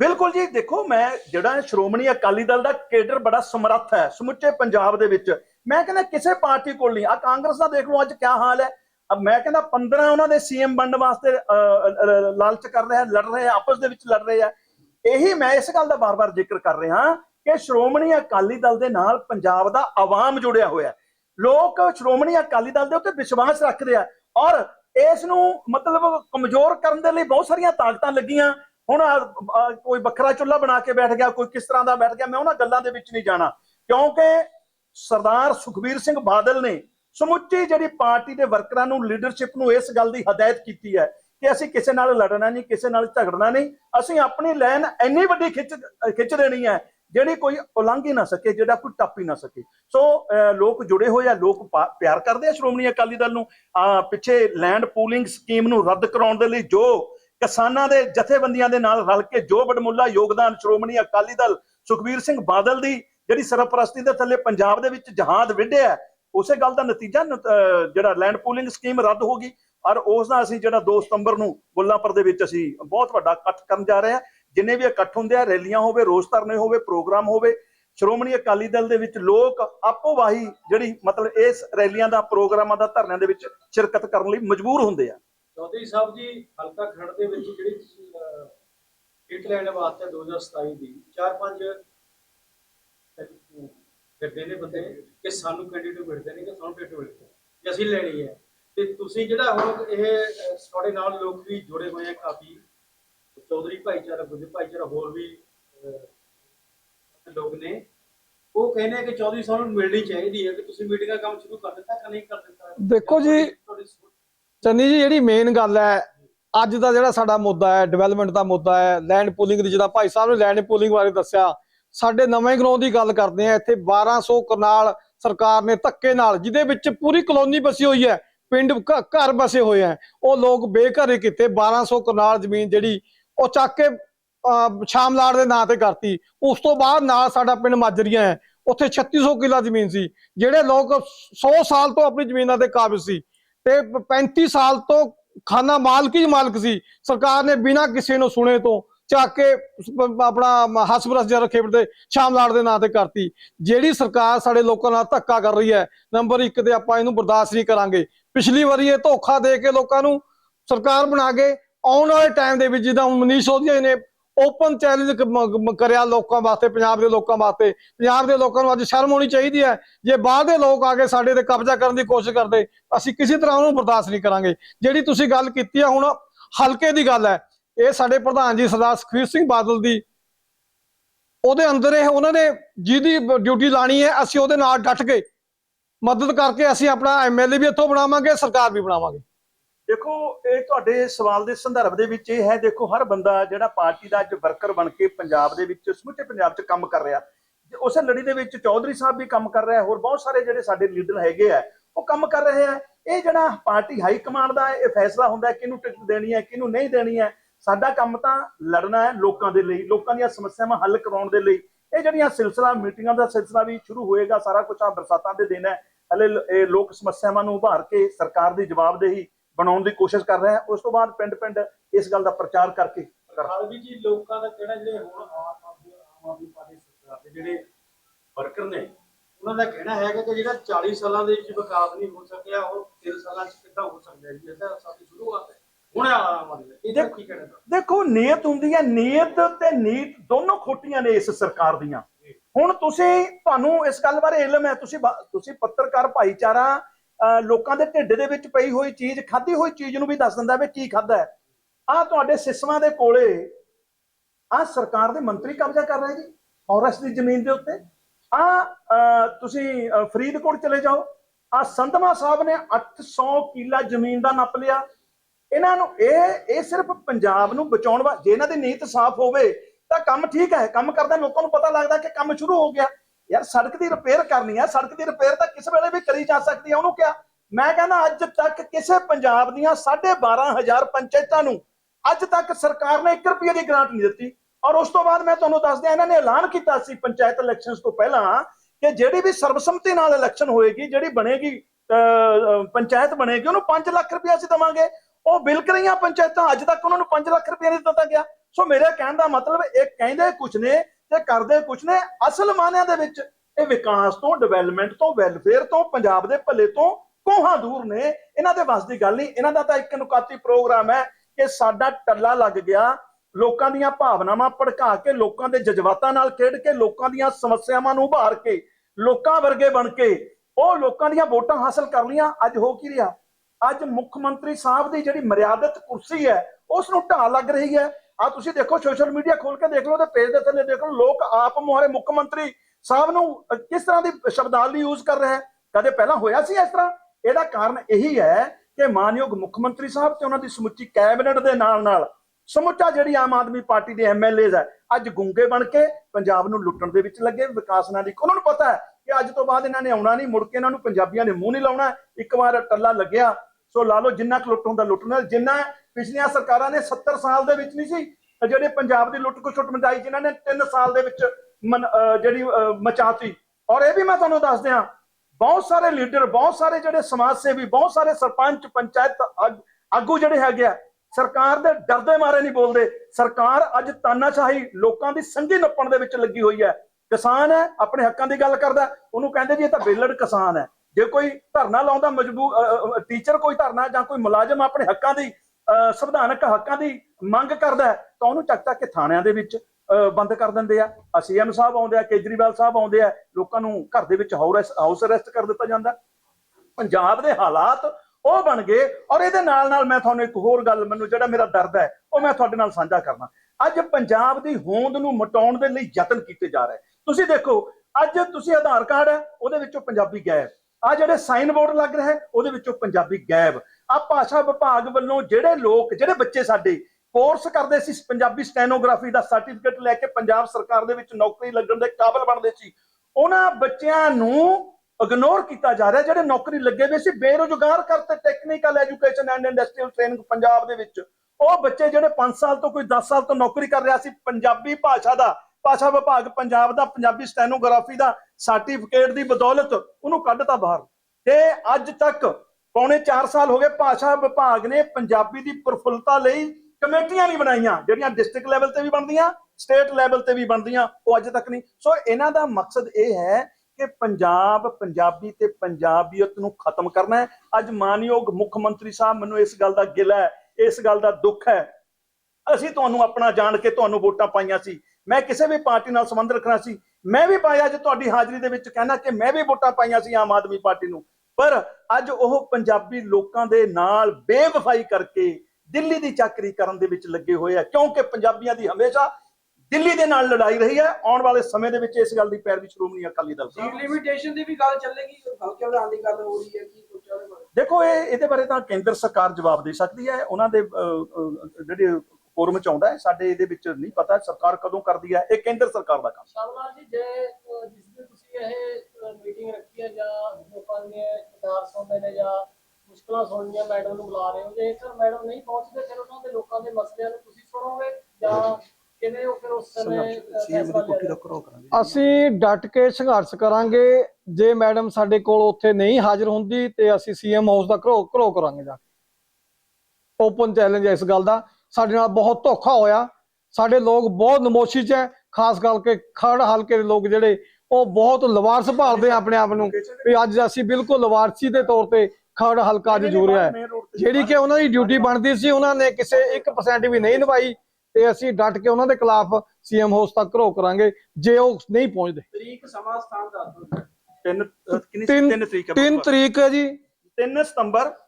S2: ਬਿਲਕੁਲ ਜੀ ਦੇਖੋ ਮੈਂ ਜਿਹੜਾ ਸ਼੍ਰੋਮਣੀ ਅਕਾਲੀ ਦਲ ਦਾ ਕੇਡਰ ਬੜਾ ਸਮਰੱਥ ਹੈ ਸਮੁੱਚੇ ਪੰਜਾਬ ਦੇ ਵਿੱਚ। ਮੈਂ ਕਹਿੰਦਾ ਕਿਸੇ ਪਾਰਟੀ ਕੋਲ ਨਹੀਂ ਆ ਕਾਂਗਰਸ ਦਾ ਦੇਖ ਲਓ ਅੱਜ ਕੀ ਹਾਲ ਹੈ। ਅਬ ਮੈਂ ਕਹਿੰਦਾ 15 ਉਹਨਾਂ ਦੇ ਸੀਐਮ ਬਣਨ ਵਾਸਤੇ ਲਾਲਚ ਕਰ ਰਹੇ ਆ ਲੜ ਰਹੇ ਆ ਆਪਸ ਦੇ ਵਿੱਚ ਲੜ ਰਹੇ ਆ ਇਹੀ ਮੈਂ ਇਸ ਗੱਲ ਦਾ ਬਾਰ-ਬਾਰ ਜ਼ਿਕਰ ਕਰ ਰਿਹਾ। ਕਿ ਸ਼੍ਰੋਮਣੀ ਅਕਾਲੀ ਦਲ ਦੇ ਨਾਲ ਪੰਜਾਬ ਦਾ ਆਵਾਮ ਜੁੜਿਆ ਹੋਇਆ ਲੋਕ ਸ਼੍ਰੋਮਣੀ ਅਕਾਲੀ ਦਲ ਦੇ ਉੱਤੇ ਵਿਸ਼ਵਾਸ ਰੱਖਦੇ ਆ ਔਰ ਇਸ ਨੂੰ ਮਤਲਬ ਕਮਜ਼ੋਰ ਕਰਨ ਦੇ ਲਈ ਬਹੁਤ ਸਾਰੀਆਂ ਤਾਕਤਾਂ ਲੱਗੀਆਂ। ਹੁਣ ਕੋਈ ਵੱਖਰਾ ਚੁੱਲ੍ਹਾ ਬਣਾ ਕੇ ਬੈਠ ਗਿਆ, ਕੋਈ ਕਿਸ ਤਰ੍ਹਾਂ ਦਾ ਬੈਠ ਗਿਆ, ਮੈਂ ਉਹਨਾਂ ਗੱਲਾਂ ਦੇ ਵਿੱਚ ਨਹੀਂ ਜਾਣਾ। ਕਿਉਂਕਿ ਸਰਦਾਰ ਸੁਖਬੀਰ ਸਿੰਘ ਬਾਦਲ ਨੇ ਸਮੁੱਚੀ ਜਿਹੜੀ ਪਾਰਟੀ ਦੇ ਵਰਕਰਾਂ ਨੂੰ ਲੀਡਰਸ਼ਿਪ ਨੂੰ ਇਸ ਗੱਲ ਦੀ ਹਦਾਇਤ ਕੀਤੀ ਹੈ ਕਿ ਅਸੀਂ ਕਿਸੇ ਨਾਲ ਲੜਨਾ ਨਹੀਂ, ਕਿਸੇ ਨਾਲ ਝਗੜਨਾ ਨਹੀਂ, ਅਸੀਂ ਆਪਣੀ ਲਾਈਨ ਇੰਨੀ ਵੱਡੀ ਖਿੱਚ ਖਿੱਚ ਦੇਣੀ ਹੈ ਜਿਹੜੀ ਕੋਈ ਉਲੰਘ ਹੀ ਨਾ ਸਕੇ ਜਿਹੜਾ ਕੋਈ ਟੱਪ ਹੀ ਨਾ ਸਕੇ। ਸੋ ਅਹ, ਲੋਕ ਜੁੜੇ ਹੋਏ ਆ ਲੋਕ ਪਿਆਰ ਕਰਦੇ ਆ ਸ਼੍ਰੋਮਣੀ ਅਕਾਲੀ ਦਲ ਨੂੰ। ਪਿੱਛੇ ਲੈਂਡ ਪੂਲਿੰਗ ਸਕੀਮ ਨੂੰ ਰੱਦ ਕਰਾਉਣ ਦੇ ਲਈ ਜੋ ਕਿਸਾਨਾਂ ਦੇ ਜਥੇਬੰਦੀਆਂ ਦੇ ਨਾਲ ਰਲ ਕੇ ਜੋ ਬੜਮੁੱਲਾ ਯੋਗਦਾਨ ਸ਼੍ਰੋਮਣੀ ਅਕਾਲੀ ਦਲ ਸੁਖਬੀਰ ਸਿੰਘ ਬਾਦਲ ਦੀ ਜਿਹੜੀ ਸਰਪ੍ਰਸਤੀ ਦੇ ਥੱਲੇ ਪੰਜਾਬ ਦੇ ਵਿੱਚ ਜਹਾਦ ਵਿੱਢਿਆ ਉਸੇ ਗੱਲ ਦਾ ਨਤੀਜਾ ਅਹ, ਜਿਹੜਾ ਲੈਂਡ ਪੂਲਿੰਗ ਸਕੀਮ ਰੱਦ ਹੋ ਗਈ। ਔਰ ਉਸ ਦਾ ਅਸੀਂ ਜਿਹੜਾ 2 ਸਤੰਬਰ ਨੂੰ ਬੁੱਲਾਂਪੁਰ ਦੇ ਵਿੱਚ ਅਸੀਂ ਬਹੁਤ ਵੱਡਾ ਇਕੱਠ ਕਰਨ ਜਾ ਰਹੇ ਹਾਂ। ਜਿੰਨੇ ਵੀ ਇਕੱਠ ਹੁੰਦੇ ਆ, ਰੈਲੀਆਂ ਹੋਵੇ, ਰੋਸ ਧਰਨੇ ਹੋਵੇ, ਪ੍ਰੋਗਰਾਮ ਹੋਵੇ, ਸ਼੍ਰੋਮਣੀ ਅਕਾਲੀ ਦਲ ਦੇ ਵਿੱਚ ਲੋਕ ਆਪੋ ਵਾਹੀ ਜਿਹੜੀ ਮਤਲਬ ਇਸ ਰੈਲੀਆਂ ਦਾ, ਪ੍ਰੋਗਰਾਮਾਂ ਦਾ, ਧਰਨਿਆਂ ਦੇ ਵਿੱਚ ਸ਼ਿਰਕਤ ਕਰਨ ਲਈ ਮਜਬੂਰ ਹੁੰਦੇ ਆ।
S7: ਚੌਧਰੀ ਸਾਹਿਬ ਜੀ, ਹਲਕਾ ਖਰੜ ਦੇ ਵਿੱਚ ਜਿਹੜੀ ਹਿੱਟ ਲੈਣ ਵਾਸਤੇ 2027 ਦੀ ਚਾਰ ਪੰਜ ਫਿਰਦੇ ਨੇ ਬੰਦੇ ਕਿ ਸਾਨੂੰ ਕੈਂਡੀਡੇਟ ਮਿਲਦੇ ਨੇ ਕਿ ਸਾਨੂੰ ਕੈਂਡੀਡੇਟ ਮਿਲਦੇ ਨੇ ਅਸੀਂ ਲੈਣੀ ਹੈ, ਤੇ ਤੁਸੀਂ ਜਿਹੜਾ ਹੁਣ ਇਹ ਤੁਹਾਡੇ ਨਾਲ ਲੋਕ ਵੀ ਜੁੜੇ ਹੋਏ ਆ ਕਾਫੀ ਚੌਧਰੀ ਭਾਈਚਾਰਾ ਗੁੱਜਰ ਭਾਈਚਾਰਾ ਹੋਰ ਵੀ ਲੋਕ ਨੇ। ਉਹ ਕਹਿੰਦੇ ਕਿ ਚੌਧਰੀ ਸਾਹਿਬ ਨੂੰ ਮਿਲਣੀ ਚਾਹੀਦੀ ਹੈ ਕਿ ਤੁਸੀਂ ਮੀਟਿੰਗ ਦਾ ਕੰਮ ਸ਼ੁਰੂ ਕਰ ਦਿੱਤਾ ਕਿ ਨਹੀਂ ਕਰ ਦਿੱਤਾ?
S3: ਦੇਖੋ ਜੀ, ਚੰਨੀ ਜੀ ਜਿਹੜੀ ਮੇਨ ਗੱਲ ਹੈ ਅੱਜ ਦਾ ਜਿਹੜਾ ਸਾਡਾ ਮੁੱਦਾ ਹੈ ਡਿਵੈਲਪਮੈਂਟ ਦਾ ਮੁੱਦਾ ਹੈ ਲੈਂਡ ਪੂਲਿੰਗ ਦੀ ਜਿਹਦਾ ਭਾਈ ਸਾਹਿਬ ਨੇ ਲੈਂਡ ਪੂਲਿੰਗ ਬਾਰੇ ਦੱਸਿਆ ਸਾਡੇ ਨਵੇਂ ਗਰਾਊਂਡ ਦੀ ਗੱਲ ਕਰਦੇ ਆ ਇੱਥੇ 1200 ਕਨਾਲ ਸਰਕਾਰ ਨੇ ਧੱਕੇ ਨਾਲ ਜਿਹਦੇ ਵਿੱਚ ਪੂਰੀ ਕਲੋਨੀ ਬਸੀ ਹੋਈ ਹੈ ਪਿੰਡ ਘਰ ਬਸੇ ਹੋਏ ਆ ਉਹ ਲੋਕ ਬੇਘਰੇ ਕੀਤੇ 1200 ਕਨਾਲ ਜ਼ਮੀਨ ਜਿਹੜੀ ਉਹ ਚੱਕ ਕੇ ਅਹ, ਸ਼ਾਮਲਾੜ ਦੇ ਨਾਂ ਤੇ ਕਰਤੀ। ਉਸ ਤੋਂ ਬਾਅਦ ਨਾਲ ਸਾਡਾ ਪਿੰਡ ਮਾਜਰੀਆਂ ਹੈ। ਉੱਥੇ 3600 ਕਿੱਲਾ ਜ਼ਮੀਨ ਸੀ ਜਿਹੜੇ ਲੋਕ 100 ਸਾਲ ਤੋਂ ਆਪਣੀ ਜ਼ਮੀਨਾਂ ਦੇ ਕਾਬਿਜ਼ ਸੀ ਤੇ 35 ਸਾਲ ਤੋਂ ਖਾਨਾ ਮਾਲਕ ਹੀ ਮਾਲਕ ਸੀ। ਸਰਕਾਰ ਨੇ ਬਿਨਾਂ ਕਿਸੇ ਨੂੰ ਸੁਣੇ ਤੋਂ ਚੱਕ ਕੇ ਆਪਣਾ ਹਸਬਰਸ ਜਰ ਖੇਪੜ ਦੇ ਸ਼ਾਮਲਾੜ ਦੇ ਨਾਂ ਤੇ ਕਰਤੀ। ਜਿਹੜੀ ਸਰਕਾਰ ਸਾਡੇ ਲੋਕਾਂ ਨਾਲ ਧੱਕਾ ਕਰ ਰਹੀ ਹੈ ਨੰਬਰ 1 ਤੇ ਆਪਾਂ ਇਹਨੂੰ ਬਰਦਾਸ਼ਤ ਨਹੀਂ ਕਰਾਂਗੇ। ਪਿਛਲੀ ਵਾਰੀ ਇਹ ਧੋਖਾ ਦੇ ਕੇ ਲੋਕਾਂ ਨੂੰ ਸਰਕਾਰ ਬਣਾ ਕੇ ਆਉਣ ਵਾਲੇ ਟਾਈਮ ਦੇ ਵਿੱਚ ਜਿੱਦਾਂ ਹੁਣ ਮਨੀਸ਼ ਸੋਧੀਆ ਨੇ ਓਪਨ ਚੈਲੰਜ ਕਰਿਆ ਲੋਕਾਂ ਵਾਸਤੇ, ਪੰਜਾਬ ਦੇ ਲੋਕਾਂ ਵਾਸਤੇ। ਪੰਜਾਬ ਦੇ ਲੋਕਾਂ ਨੂੰ ਅੱਜ ਸ਼ਰਮ ਹੋਣੀ ਚਾਹੀਦੀ ਹੈ। ਜੇ ਬਾਹਰ ਦੇ ਲੋਕ ਆ ਕੇ ਸਾਡੇ ਤੇ ਕਬਜ਼ਾ ਕਰਨ ਦੀ ਕੋਸ਼ਿਸ਼ ਕਰਦੇ, ਅਸੀਂ ਕਿਸੇ ਤਰ੍ਹਾਂ ਉਹਨੂੰ ਬਰਦਾਸ਼ਤ ਨਹੀਂ ਕਰਾਂਗੇ। ਜਿਹੜੀ ਤੁਸੀਂ ਗੱਲ ਕੀਤੀ ਹੈ ਹੁਣ ਹਲਕੇ ਦੀ ਗੱਲ ਹੈ, ਇਹ ਸਾਡੇ ਪ੍ਰਧਾਨ ਜੀ ਸਰਦਾਰ ਸੁਖਬੀਰ ਸਿੰਘ ਬਾਦਲ ਦੀ। ਉਹਦੇ ਅੰਦਰ ਇਹ, ਉਹਨਾਂ ਨੇ ਜਿਹਦੀ ਡਿਊਟੀ ਲਾਣੀ ਹੈ, ਅਸੀਂ ਉਹਦੇ ਨਾਲ ਡਟ ਕੇ ਮਦਦ ਕਰਕੇ ਅਸੀਂ ਆਪਣਾ ਐਮਐਲਏ ਵੀ ਇੱਥੋਂ ਬਣਾਵਾਂਗੇ, ਸਰਕਾਰ ਵੀ ਬਣਾਵਾਂਗੇ।
S2: ਦੇਖੋ, ਇਹ ਤੁਹਾਡੇ ਸਵਾਲ ਦੇ ਸੰਦਰਭ ਦੇ ਵਿੱਚ ਇਹ ਹੈ, ਦੇਖੋ, ਹਰ ਬੰਦਾ ਜਿਹੜਾ ਪਾਰਟੀ ਦਾ ਅੱਜ ਵਰਕਰ ਬਣ ਕੇ ਪੰਜਾਬ ਦੇ ਵਿੱਚ, ਸਮੁੱਚੇ ਪੰਜਾਬ 'ਚ ਕੰਮ ਕਰ ਰਿਹਾ। ਉਸੇ ਲੜੀ ਦੇ ਵਿੱਚ ਚੌਧਰੀ ਸਾਹਿਬ ਵੀ ਕੰਮ ਕਰ ਰਿਹਾ, ਹੋਰ ਬਹੁਤ ਸਾਰੇ ਜਿਹੜੇ ਸਾਡੇ ਲੀਡਰ ਹੈਗੇ ਆ, ਉਹ ਕੰਮ ਕਰ ਰਹੇ ਆ। ਇਹ ਜਿਹੜਾ ਪਾਰਟੀ ਹਾਈ ਕਮਾਂਡ ਦਾ ਇਹ ਫੈਸਲਾ ਹੁੰਦਾ ਕਿਹਨੂੰ ਟਿਕਟ ਦੇਣੀ ਹੈ, ਕਿਹਨੂੰ ਨਹੀਂ ਦੇਣੀ ਹੈ, ਸਾਡਾ ਕੰਮ ਤਾਂ ਲੜਨਾ ਹੈ ਲੋਕਾਂ ਦੇ ਲਈ, ਲੋਕਾਂ ਦੀਆਂ ਸਮੱਸਿਆਵਾਂ ਹੱਲ ਕਰਾਉਣ ਦੇ ਲਈ। ਇਹ ਜਿਹੜੀਆਂ ਸਿਲਸਿਲਾ, ਮੀਟਿੰਗਾਂ ਦਾ ਸਿਲਸਿਲਾ ਵੀ ਸ਼ੁਰੂ ਹੋਏਗਾ, ਸਾਰਾ ਕੁਝ ਆ ਬਰਸਾਤਾਂ ਦੇ ਦਿਨ ਹੈ। ਹਲੇ ਲੋਕ ਸਮੱਸਿਆਵਾਂ ਨੂੰ ਉਭਾਰ ਕੇ ਸਰਕਾਰ ਦੀ ਜਵਾਬਦੇਹੀ ਬਣਾਉਣ ਦੀ ਕੋਸ਼ਿਸ਼ ਕਰ ਰਹੇ ਆ ਉਸ ਤੋਂ ਬਾਅਦ ਪਿੰਡ ਪਿੰਡ ਇਸ ਗੱਲ ਦਾ ਪ੍ਰਚਾਰ ਕਰਕੇ ਕਰ
S7: ਖਾਲਵੀ ਜੀ ਲੋਕਾਂ ਦਾ ਕਹਿਣਾ ਜਿਹੜੇ ਹੁਣ ਆਮ ਆਦਮੀ ਆਮ ਆਦਮੀ ਪਾਰਟੀ ਸਰਕਾਰ ਦੇ ਜਿਹੜੇ ਵਰਕਰ ਨੇ ਉਹਨਾਂ ਦਾ ਕਹਿਣਾ ਹੈਗਾ ਕਿ ਜਿਹੜਾ 40 ਸਾਲਾਂ ਦੇ ਵਿੱਚ ਵਿਕਾਸ ਨਹੀਂ ਹੋ ਸਕਿਆ ਉਹ 3 ਸਾਲਾਂ ਚ ਕਿੱਦਾਂ ਹੋ ਸਕਦਾ ਹੈ ਜੀ ਇਹਦਾ ਸਾਡੀ ਸ਼ੁਰੂਆਤ ਹੈ। ਹੁਣੇ ਆਮ ਆਦਮੀ ਇਹਦਾ ਕੀ ਕਹਿਣਾ ਤੁਹਾਡਾ?
S2: ਦੇਖੋ ਨੀਅਤ ਹੁੰਦੀ ਹੈ। ਨੀਅਤ ਤੇ ਨੀਤ ਦੋਨੋਂ ਖੋਟੀਆਂ ਨੇ ਇਸ ਸਰਕਾਰ ਦੀਆਂ। ਹੁਣ ਤੁਸੀਂ ਤੁਹਾਨੂੰ ਇਸ ਗੱਲ ਬਾਰੇ ਇਲਮ ਹੈ। ਤੁਸੀਂ ਤੁਸੀਂ ਪੱਤਰਕਾਰ ਭਾਈਚਾਰਾ ਲੋਕਾਂ ਦੇ ਢਿੱਡ ਦੇ ਵਿੱਚ ਪਈ ਹੋਈ ਚੀਜ਼, ਖਾਧੀ ਹੋਈ ਚੀਜ਼ ਨੂੰ ਵੀ ਦੱਸ ਦਿੰਦਾ ਵੀ ਕੀ ਖਾਦਾ ਹੈ। ਆ ਤੁਹਾਡੇ ਸਿਸਮਾਂ ਦੇ ਕੋਲੇ ਆ ਸਰਕਾਰ ਦੇ ਮੰਤਰੀ ਕਬਜ਼ਾ ਕਰ ਰਹੇ ਜੀ ਫੋਰੈਸਟ ਦੀ ਜ਼ਮੀਨ ਦੇ ਉੱਤੇ। ਆ ਤੁਸੀਂ ਫਰੀਦਕੋਟ ਚਲੇ ਜਾਓ ਆ ਸੰਧਮਾ ਸਾਹਿਬ ਨੇ 800 ਕਿੱਲਾ ਜ਼ਮੀਨ ਦਾ ਨੱਪ ਲਿਆ। ਇਹਨਾਂ ਨੂੰ ਇਹ ਇਹ ਸਿਰਫ ਪੰਜਾਬ ਨੂੰ ਬਚਾਉਣ ਵਾ, ਜੇ ਇਹਨਾਂ ਦੀ ਨੀਤ ਸਾਫ਼ ਹੋਵੇ ਤਾਂ ਕੰਮ ਠੀਕ ਹੈ, ਕੰਮ ਕਰਦਾ ਲੋਕਾਂ ਨੂੰ ਪਤਾ ਲੱਗਦਾ ਕਿ ਕੰਮ ਸ਼ੁਰੂ ਹੋ ਗਿਆ। ਯਾਰ ਸੜਕ ਦੀ ਰਿਪੇਅਰ ਕਰਨੀ ਹੈ ਸੜਕ ਦੀ ਰਿਪੇਅਰ ਤਾਂ ਕਿਸੇ ਵੇਲੇ ਵੀ ਕਰੀ ਜਾ ਸਕਦੀ ਹੈ ਉਹਨੂੰ ਕਿਹਾ। ਮੈਂ ਕਹਿੰਦਾ ਅੱਜ ਤੱਕ ਕਿਸੇ ਪੰਜਾਬ ਦੀਆਂ 12500 ਪੰਚਾਇਤਾਂ ਨੂੰ ਅੱਜ ਤੱਕ ਸਰਕਾਰ ਨੇ 1 ਰੁਪਏ ਦੀ ਗ੍ਰਾਂਟ ਨਹੀਂ ਦਿੱਤੀ। ਔਰ ਉਸ ਤੋਂ ਬਾਅਦ ਮੈਂ ਤੁਹਾਨੂੰ ਦੱਸ ਦਿਆਂ ਇਹਨਾਂ ਨੇ ਐਲਾਨ ਕੀਤਾ ਸੀ ਪੰਚਾਇਤ ਇਲੈਕਸ਼ਨਸ ਤੋਂ ਪਹਿਲਾਂ ਕਿ ਜਿਹੜੀ ਵੀ ਸਰਬਸੰਮਤੀ ਨਾਲ ਇਲੈਕਸ਼ਨ ਹੋਏਗੀ ਜਿਹੜੀ ਬਣੇਗੀ ਅਹ, ਪੰਚਾਇਤ ਬਣੇਗੀ ਉਹਨੂੰ 5 ਲੱਖ ਰੁਪਏ ਅਸੀਂ ਦੇਵਾਂਗੇ। ਉਹ ਬਿਲਕ ਰਹੀਆਂ ਪੰਚਾਇਤਾਂ ਅੱਜ ਤੱਕ ਉਹਨਾਂ ਨੂੰ 5 ਲੱਖ ਰੁਪਏ ਨਹੀਂ ਦਿੱਤਾ ਗਿਆ। ਸੋ ਮੇਰੇ ਕਹਿਣ ਦਾ ਮਤਲਬ ਇਹ ਕਹਿੰਦੇ ਕੁਝ ਨੇ ਤੇ ਕਰਦੇ ਕੁਛ ਨੇ ਅਸਲ ਮਾਨਿਆਂ ਦੇ ਵਿੱਚ। ਇਹ ਵਿਕਾਸ ਤੋਂ ਡਿਵੈਲਪਮੈਂਟ ਤੋਂ ਵੈਲਫੇਅਰ ਤੋਂ, ਪੰਜਾਬ ਦੇ ਭਲੇ ਤੋਂ ਕੋਹਾਂ ਦੂਰ ਨੇ। ਇਹਨਾਂ ਦੇ ਵੱਸ ਦੀ ਗੱਲ ਨਹੀਂ। ਇਹਨਾਂ ਦਾ ਤਾਂ ਇੱਕ ਨੁਕਾਤੀ ਪ੍ਰੋਗਰਾਮ ਹੈ ਕਿ ਸਾਡਾ ਟੱਲਾ ਲੱਗ ਗਿਆ। ਲੋਕਾਂ ਦੀਆਂ ਭਾਵਨਾਵਾਂ ਭੜਕਾ ਕੇ, ਲੋਕਾਂ ਦੇ ਜਜ਼ਬਾਤਾਂ ਨਾਲ ਖੇਡ ਕੇ, ਲੋਕਾਂ ਦੀਆਂ ਸਮੱਸਿਆਵਾਂ ਨੂੰ ਉਭਾਰ ਕੇ, ਲੋਕਾਂ ਵਰਗੇ ਬਣ ਕੇ, ਉਹ ਲੋਕਾਂ ਦੀਆਂ ਵੋਟਾਂ ਹਾਸਲ ਕਰ ਲੀਆਂ ਅੱਜ ਹੋ ਕੀ ਰਿਹਾ? ਅੱਜ ਮੁੱਖ ਮੰਤਰੀ ਸਾਹਿਬ ਦੀ ਜਿਹੜੀ ਮਰਿਆਦਤ ਕੁਰਸੀ ਹੈ, ਉਸ ਨੂੰ ਢਾਹ ਲੱਗ ਰਹੀ ਹੈ। ਆ ਤੁਸੀਂ ਦੇਖੋ ਸੋਸ਼ਲ ਮੀਡੀਆ ਖੋਲ ਕੇ ਦੇਖ ਲਓ ਤੇ ਪੇਜ ਦੇ ਥੱਲੇ ਦੇਖ ਲਓ, ਲੋਕ ਆਪ ਮੁਹਾਰੇ ਮੁੱਖ ਮੰਤਰੀ ਸਾਹਿਬ ਨੂੰ ਕਿਸ ਤਰ੍ਹਾਂ ਦੀ ਸ਼ਬਦਾਵਲੀ ਯੂਜ਼ ਕਰ ਰਿਹਾ ਹੈ? ਕਦੇ ਪਹਿਲਾਂ ਹੋਇਆ ਸੀ ਇਸ ਤਰ੍ਹਾਂ? ਇਹਦਾ ਕਾਰਨ ਇਹੀ ਹੈ ਕਿ ਮਾਨਯੋਗ ਮੁੱਖ ਮੰਤਰੀ ਸਾਹਿਬ ਤੇ ਉਹਨਾਂ ਦੀ ਸਮੁੱਚੀ ਕੈਬਨਿਟ ਦੇ ਨਾਲ ਨਾਲ ਸਮੁੱਚਾ ਜਿਹੜੀ ਆਮ ਆਦਮੀ ਪਾਰਟੀ ਦੇ ਐਮਐਲਏਜ਼ ਹੈ, ਅੱਜ ਗੁੰਗੇ ਬਣ ਕੇ ਪੰਜਾਬ ਨੂੰ ਲੁੱਟਣ ਦੇ ਵਿੱਚ ਲੱਗੇ, ਵਿਕਾਸ ਨਾਲ ਇੱਕ, ਉਹਨਾਂ ਨੂੰ ਪਤਾ ਹੈ ਕਿ ਅੱਜ ਤੋਂ ਬਾਅਦ ਇਹਨਾਂ ਨੇ ਆਉਣਾ ਨਹੀਂ, ਮੁੜ ਕੇ ਇਹਨਾਂ ਨੂੰ ਪੰਜਾਬੀਆਂ ਨੇ ਮੂੰਹ ਨਹੀਂ ਲਾਉਣਾ, ਇੱਕ ਵਾਰ ਟੱਲਾ ਲੱਗਿਆ ਸੋ ਲਾ ਲਓ ਜਿੰਨਾ ਕੁ ਲੁੱਟ ਹੁੰਦਾ ਲੁੱਟ ਨਾਲ, ਜਿੰਨਾ ਪਿਛਲੀਆਂ ਸਰਕਾਰਾਂ ਨੇ 70 ਸਾਲ ਦੇ ਵਿੱਚ ਨਹੀਂ ਸੀ ਜਿਹੜੇ ਪੰਜਾਬ ਦੀ ਲੁੱਟ ਕੁਸੁੱਟ ਮਚਾਈ, ਜਿਨ੍ਹਾਂ ਨੇ 3 ਸਾਲ ਦੇ ਵਿੱਚ ਮਨ- ਜਿਹੜੀ ਮਚਾਤੀ। ਔਰ ਇਹ ਵੀ ਮੈਂ ਤੁਹਾਨੂੰ ਦੱਸ ਦਿਆਂ, ਬਹੁਤ ਸਾਰੇ ਲੀਡਰ, ਬਹੁਤ ਸਾਰੇ ਜਿਹੜੇ ਸਮਾਜ ਸੇਵੀ, ਬਹੁਤ ਸਾਰੇ ਸਰਪੰਚ, ਪੰਚਾਇਤ ਆਗ- ਆਗੂ ਜਿਹੜੇ ਹੈਗੇ ਆ, ਸਰਕਾਰ ਦੇ ਡਰਦੇ ਮਾਰੇ ਨਹੀਂ ਬੋਲਦੇ। ਸਰਕਾਰ ਅੱਜ ਤਾਨਾਸ਼ਾਹੀ ਲੋਕਾਂ ਦੀ ਸੰਗੀ ਨੱਪਣ ਦੇ ਵਿੱਚ ਲੱਗੀ ਹੋਈ ਹੈ। ਕਿਸਾਨ ਹੈ, ਆਪਣੇ ਹੱਕਾਂ ਦੀ ਗੱਲ ਕਰਦਾ, ਉਹਨੂੰ ਕਹਿੰਦੇ ਜੀ ਇਹ ਤਾਂ ਬੇਲੜ ਕਿਸਾਨ ਹੈ। ਜੇ ਕੋਈ ਧਰਨਾ ਲਾਉਂਦਾ ਮਜਬੂਰ ਟੀਚਰ ਕੋਈ ਧਰਨਾ ਜਾਂ ਕੋਈ ਮੁਲਾਜ਼ਮ ਆਪਣੇ ਹੱਕਾਂ ਦੀ ਅਹ, ਸੰਵਿਧਾਨਕ ਹੱਕਾਂ ਦੀ ਮੰਗ ਕਰਦਾ ਤਾਂ ਉਹਨੂੰ ਚੱਕ ਚੱਕ ਕੇ ਥਾਣਿਆਂ ਦੇ ਵਿੱਚ ਅਹ, ਬੰਦ ਕਰ ਦਿੰਦੇ ਆ। ਸੀਐਮ ਸਾਹਿਬ ਆਉਂਦੇ ਆ ਕੇਜਰੀਵਾਲ ਸਾਹਿਬ ਆਉਂਦੇ ਆ ਲੋਕਾਂ ਨੂੰ ਘਰ ਦੇ ਵਿੱਚ ਹਾਊਸ ਅਰੈਸਟ ਕਰ ਦਿੱਤਾ ਜਾਂਦਾ। ਪੰਜਾਬ ਦੇ ਹਾਲਾਤ ਉਹ ਬਣ ਗਏ ਔਰ ਇਹਦੇ ਨਾਲ ਨਾਲ ਮੈਂ ਤੁਹਾਨੂੰ ਇੱਕ ਹੋਰ ਗੱਲ ਮੈਨੂੰ ਜਿਹੜਾ ਮੇਰਾ ਦਰਦ ਹੈ ਉਹ ਮੈਂ ਤੁਹਾਡੇ ਨਾਲ ਸਾਂਝਾ ਕਰਨਾ। ਅੱਜ ਪੰਜਾਬ ਦੀ ਹੋਂਦ ਨੂੰ ਮਟਾਉਣ ਦੇ ਲਈ ਯਤਨ ਕੀਤੇ ਜਾ ਰਹੇ। ਤੁਸੀਂ ਦੇਖੋ ਅੱਜ ਤੁਸੀਂ ਆਧਾਰ ਕਾਰਡ ਹੈ ਉਹਦੇ ਵਿੱਚੋਂ ਪੰਜਾਬੀ ਗਾਇਬ। ਆ ਜਿਹੜੇ ਸਾਈਨ ਬੋਰਡ ਲੱਗ ਰਿਹਾ, ਉਹਦੇ ਵਿੱਚੋਂ ਪੰਜਾਬੀ ਗਾਇਬ। ਆ ਭਾਸ਼ਾ ਵਿਭਾਗ ਵੱਲੋਂ ਜਿਹੜੇ ਲੋਕ, ਜਿਹੜੇ ਬੱਚੇ ਸਾਡੇ ਕੋਰਸ ਕਰਦੇ ਸੀ ਪੰਜਾਬੀ ਸਟੈਨੋਗ੍ਰਾਫੀ ਦਾ ਸਰਟੀਫਿਕੇਟ ਲੈ ਕੇ ਪੰਜਾਬ ਸਰਕਾਰ ਦੇ ਵਿੱਚ ਨੌਕਰੀ ਲੱਗਣ ਦੇ ਕਾਬਿਲ ਬਣਦੇ ਸੀ, ਉਹਨਾਂ ਬੱਚਿਆਂ ਨੂੰ ਇਗਨੋਰ ਕੀਤਾ ਜਾ ਰਿਹਾ, ਜਿਹੜੇ ਨੌਕਰੀ ਲੱਗੇ ਹੋਏ ਸੀ, ਬੇਰੁਜ਼ਗਾਰ ਕਰਤੇ technical education and industrial training Punjab ਦੇ ਵਿੱਚ। ਉਹ ਬੱਚੇ ਜਿਹੜੇ 5 ਸਾਲ ਤੋਂ ਕੋਈ 10 ਸਾਲ ਤੋਂ ਨੌਕਰੀ ਕਰ ਰਿਹਾ ਸੀ, ਪੰਜਾਬੀ ਭਾਸ਼ਾ ਦਾ ਭਾਸ਼ਾ ਵਿਭਾਗ ਪੰਜਾਬ ਦਾ, ਪੰਜਾਬੀ ਸਟੈਨੋਗ੍ਰਾਫੀ ਦਾ ਸਰਟੀਫਿਕੇਟ ਦੀ ਬਦੌਲਤ ਉਹਨੂੰ ਕੱਢਤਾ ਬਾਹਰ। ਤੇ ਅੱਜ ਤੱਕ ਪੌਣੇ 4 ਸਾਲ ਹੋ ਗਏ ਭਾਸ਼ਾ ਵਿਭਾਗ ਨੇ ਪੰਜਾਬੀ ਦੀ ਪ੍ਰਫੁੱਲਤਾ ਲਈ ਕਮੇਟੀਆਂ ਨਹੀਂ ਬਣਾਈਆਂ, ਜਿਹੜੀਆਂ ਡਿਸਟ੍ਰਿਕਟ ਲੈਵਲ ਤੇ ਵੀ ਬਣਦੀਆਂ ਸਟੇਟ ਲੈਵਲ ਤੇ ਵੀ ਬਣਦੀਆਂ, ਉਹ ਅੱਜ ਤੱਕ ਨਹੀਂ। ਸੋ ਇਹਨਾਂ ਦਾ ਮਕਸਦ ਇਹ ਹੈ ਕਿ ਪੰਜਾਬ, ਪੰਜਾਬੀ ਤੇ ਪੰਜਾਬੀਅਤ ਨੂੰ ਖਤਮ ਕਰਨਾ ਹੈ। ਅੱਜ ਮਾਨਯੋਗ ਮੁੱਖ ਮੰਤਰੀ ਸਾਹਿਬ ਮੈਨੂੰ ਇਸ ਗੱਲ ਦਾ ਗਿਲਾ ਹੈ, ਇਸ ਗੱਲ ਦਾ ਦੁੱਖ ਹੈ। ਅਸੀਂ ਤੁਹਾਨੂੰ ਆਪਣਾ ਜਾਣ ਕੇ ਤੁਹਾਨੂੰ ਵੋਟਾਂ ਪਾਈਆਂ ਸੀ। ਮੈਂ ਕਿਸੇ ਵੀ ਪਾਰਟੀ ਨਾਲ ਸੰਬੰਧ ਰੱਖਣਾ ਸੀ ਮੈਂ ਵੀ ਪਾਇਆ ਅੱਜ ਤੁਹਾਡੀ ਹਾਜ਼ਰੀ ਦੇ ਵਿੱਚ ਕਹਿਣਾ ਕਿ ਮੈਂ ਵੀ ਵੋਟਾਂ ਪਾਈਆਂ ਸੀ ਆਮ ਆਦਮੀ ਪਾਰਟੀ ਨੂੰ ਪਰ ਅੱਜ ਉਹ ਪੰਜਾਬੀ ਲੋਕਾਂ ਦੇ ਨਾਲ ਬੇਵਫਾਈ ਕਰਕੇ ਦਿੱਲੀ ਦੀ ਚਾਕਰੀ ਕਰਨ ਦੇ ਵਿੱਚ ਲੱਗੇ ਹੋਏ ਆ ਕਿਉਂਕਿ ਪੰਜਾਬੀਆਂ ਦੀ ਹਮੇਸ਼ਾ ਦਿੱਲੀ ਦੇ ਨਾਲ ਲੜਾਈ ਰਹੀ ਹੈ ਆਉਣ ਵਾਲੇ ਸਮੇਂ ਦੇ ਵਿੱਚ ਇਸ ਗੱਲ ਦੀ ਪੈਰਵੀ ਸ਼੍ਰੋਮਣੀ ਅਕਾਲੀ ਦਲ ਸਾਹਿਬ
S8: ਲਿਮਿਟੇਸ਼ਨ ਦੀ ਵੀ ਗੱਲ ਚੱਲੇਗੀ ਹਲਕੇ ਵਧਾਉਣ ਦੀ ਗੱਲ ਹੋ ਰਹੀ ਹੈ ਕੀ
S2: ਦੇਖੋ ਇਹ ਇਹਦੇ ਬਾਰੇ ਤਾਂ ਕੇਂਦਰ ਸਰਕਾਰ ਜਵਾਬ ਦੇ ਸਕਦੀ ਹੈ ਉਹਨਾਂ ਦੇ ਜਿਹੜੇ ਫੋਰਮ ਚ ਆਉਂਦਾ ਹੈ ਸਾਡੇ ਇਹਦੇ ਵਿੱਚ ਨਹੀਂ ਪਤਾ ਸਰਕਾਰ ਕਦੋਂ ਕਰਦੀ ਹੈ ਇਹ ਕੇਂਦਰ ਸਰਕਾਰ ਦਾ ਕੰਮ।
S9: ਸ਼ਾਮਲਾਲ ਜੀ ਜੇ ਜਿਸ ਦਿਨ ਤੁਸੀਂ ਇਹ ਮੀਟਿੰਗ ਰੱਖੀ ਹੈ ਜਾਂ ਲੋਕਾਂ ਦੇ ਵਿਚਾਰ ਸੁਣਦੇ ਨੇ ਜਾਂ ਮੁਸ਼ਕਲਾਂ ਸੁਣਨੀਆਂ ਮੈਡਮ ਨੂੰ ਬੁਲਾ ਰਹੇ ਹੋ ਜੇਕਰ ਮੈਡਮ ਨਹੀਂ ਪਹੁੰਚਦੇ ਫਿਰ ਉਹਨਾਂ ਦੇ ਲੋਕਾਂ ਦੇ ਮਸਲਿਆਂ ਨੂੰ ਤੁਸੀਂ ਸੁਣੋਗੇ ਜਾਂ ਕਿਵੇਂ ਉਹ ਫਿਰ ਉਸ ਸਮੇਂ?
S3: ਅਸੀਂ ਡਟ ਕੇ ਸੰਘਰਸ਼ ਕਰਾਂਗੇ ਜੇ ਮੈਡਮ ਸਾਡੇ ਕੋਲ ਉੱਥੇ ਨਹੀਂ ਹਾਜ਼ਰ ਹੁੰਦੀ ਤੇ ਅਸੀਂ ਸੀਐਮ ਹਾਊਸ ਦਾ ਘਰੋ ਘਰੋ ਕਰਾਂਗੇ ਜਾ ਕੇ। ਓਪਨ ਚੈਲੰਜ ਹੈ ਇਸ ਗੱਲ ਦਾ। ਸਾਡੇ ਨਾਲ ਬਹੁਤ ਧੋਖਾ ਹੋਇਆ। ਸਾਡੇ ਲੋਕ ਬਹੁਤ ਨਮੋਸ਼ੀ ਚ ਹੈ। ਖਾਸ ਕਰਕੇ ਖੜ ਹਲਕੇ ਦੇ ਲੋਕ ਜਿਹੜੇ ਉਹ ਬਹੁਤ ਲਵਾਰਸ ਭਾਲਦੇ ਆ ਆਪਣੇ ਆਪ ਨੂੰ ਵੀ ਅੱਜ ਅਸੀਂ ਬਿਲਕੁਲ ਲਵਾਰਸੀ ਦੇ ਤੌਰ ਤੇ ਖੜ ਹਲਕਾ ਅੱਜ ਜੂ ਰਿਹਾ ਹੈ। ਜਿਹੜੀ ਕਿ ਉਹਨਾਂ ਦੀ ਡਿਊਟੀ ਬਣਦੀ ਸੀ ਉਹਨਾਂ ਨੇ ਕਿਸੇ 1% ਵੀ ਨਹੀਂ ਨਿਭਾਈ ਤੇ ਅਸੀਂ ਡਟ ਕੇ ਉਹਨਾਂ ਦੇ ਖਿਲਾਫ ਸੀਐਮ ਹਾਊਸ ਤੱਕ ਘਰੋ ਕਰਾਂਗੇ ਜੇ ਉਹ ਨਹੀਂ ਪਹੁੰਚਦੇ।
S8: ਤਰੀਕ ਸਮਾਂ ਸਥਾਨ ਦੱਸ ਦਿਓ।
S2: ਤਿੰਨ ਕਿੰਨੀ
S3: ਤਿੰਨ-
S2: ਤਿੰਨ ਤਰੀਕ ਹੈ
S3: 3 ਤਰੀਕ ਹੈ ਜੀ।
S2: 3 ਸਤੰਬਰ ਤਿੰਨ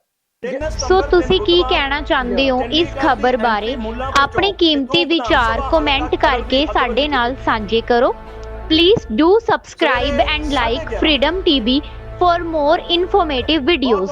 S1: ਸੋ ਤੁਸੀਂ ਕੀ ਕਹਿਣਾ ਚਾਹੁੰਦੇ ਹੋ ਇਸ ਖਬਰ ਬਾਰੇ? ਆਪਣੇ ਕੀਮਤੀ ਵਿਚਾਰ ਕਮੈਂਟ ਕਰਕੇ ਸਾਡੇ ਨਾਲ ਸਾਂਝੇ ਕਰੋ। Please do subscribe and like freedom TV for more informative videos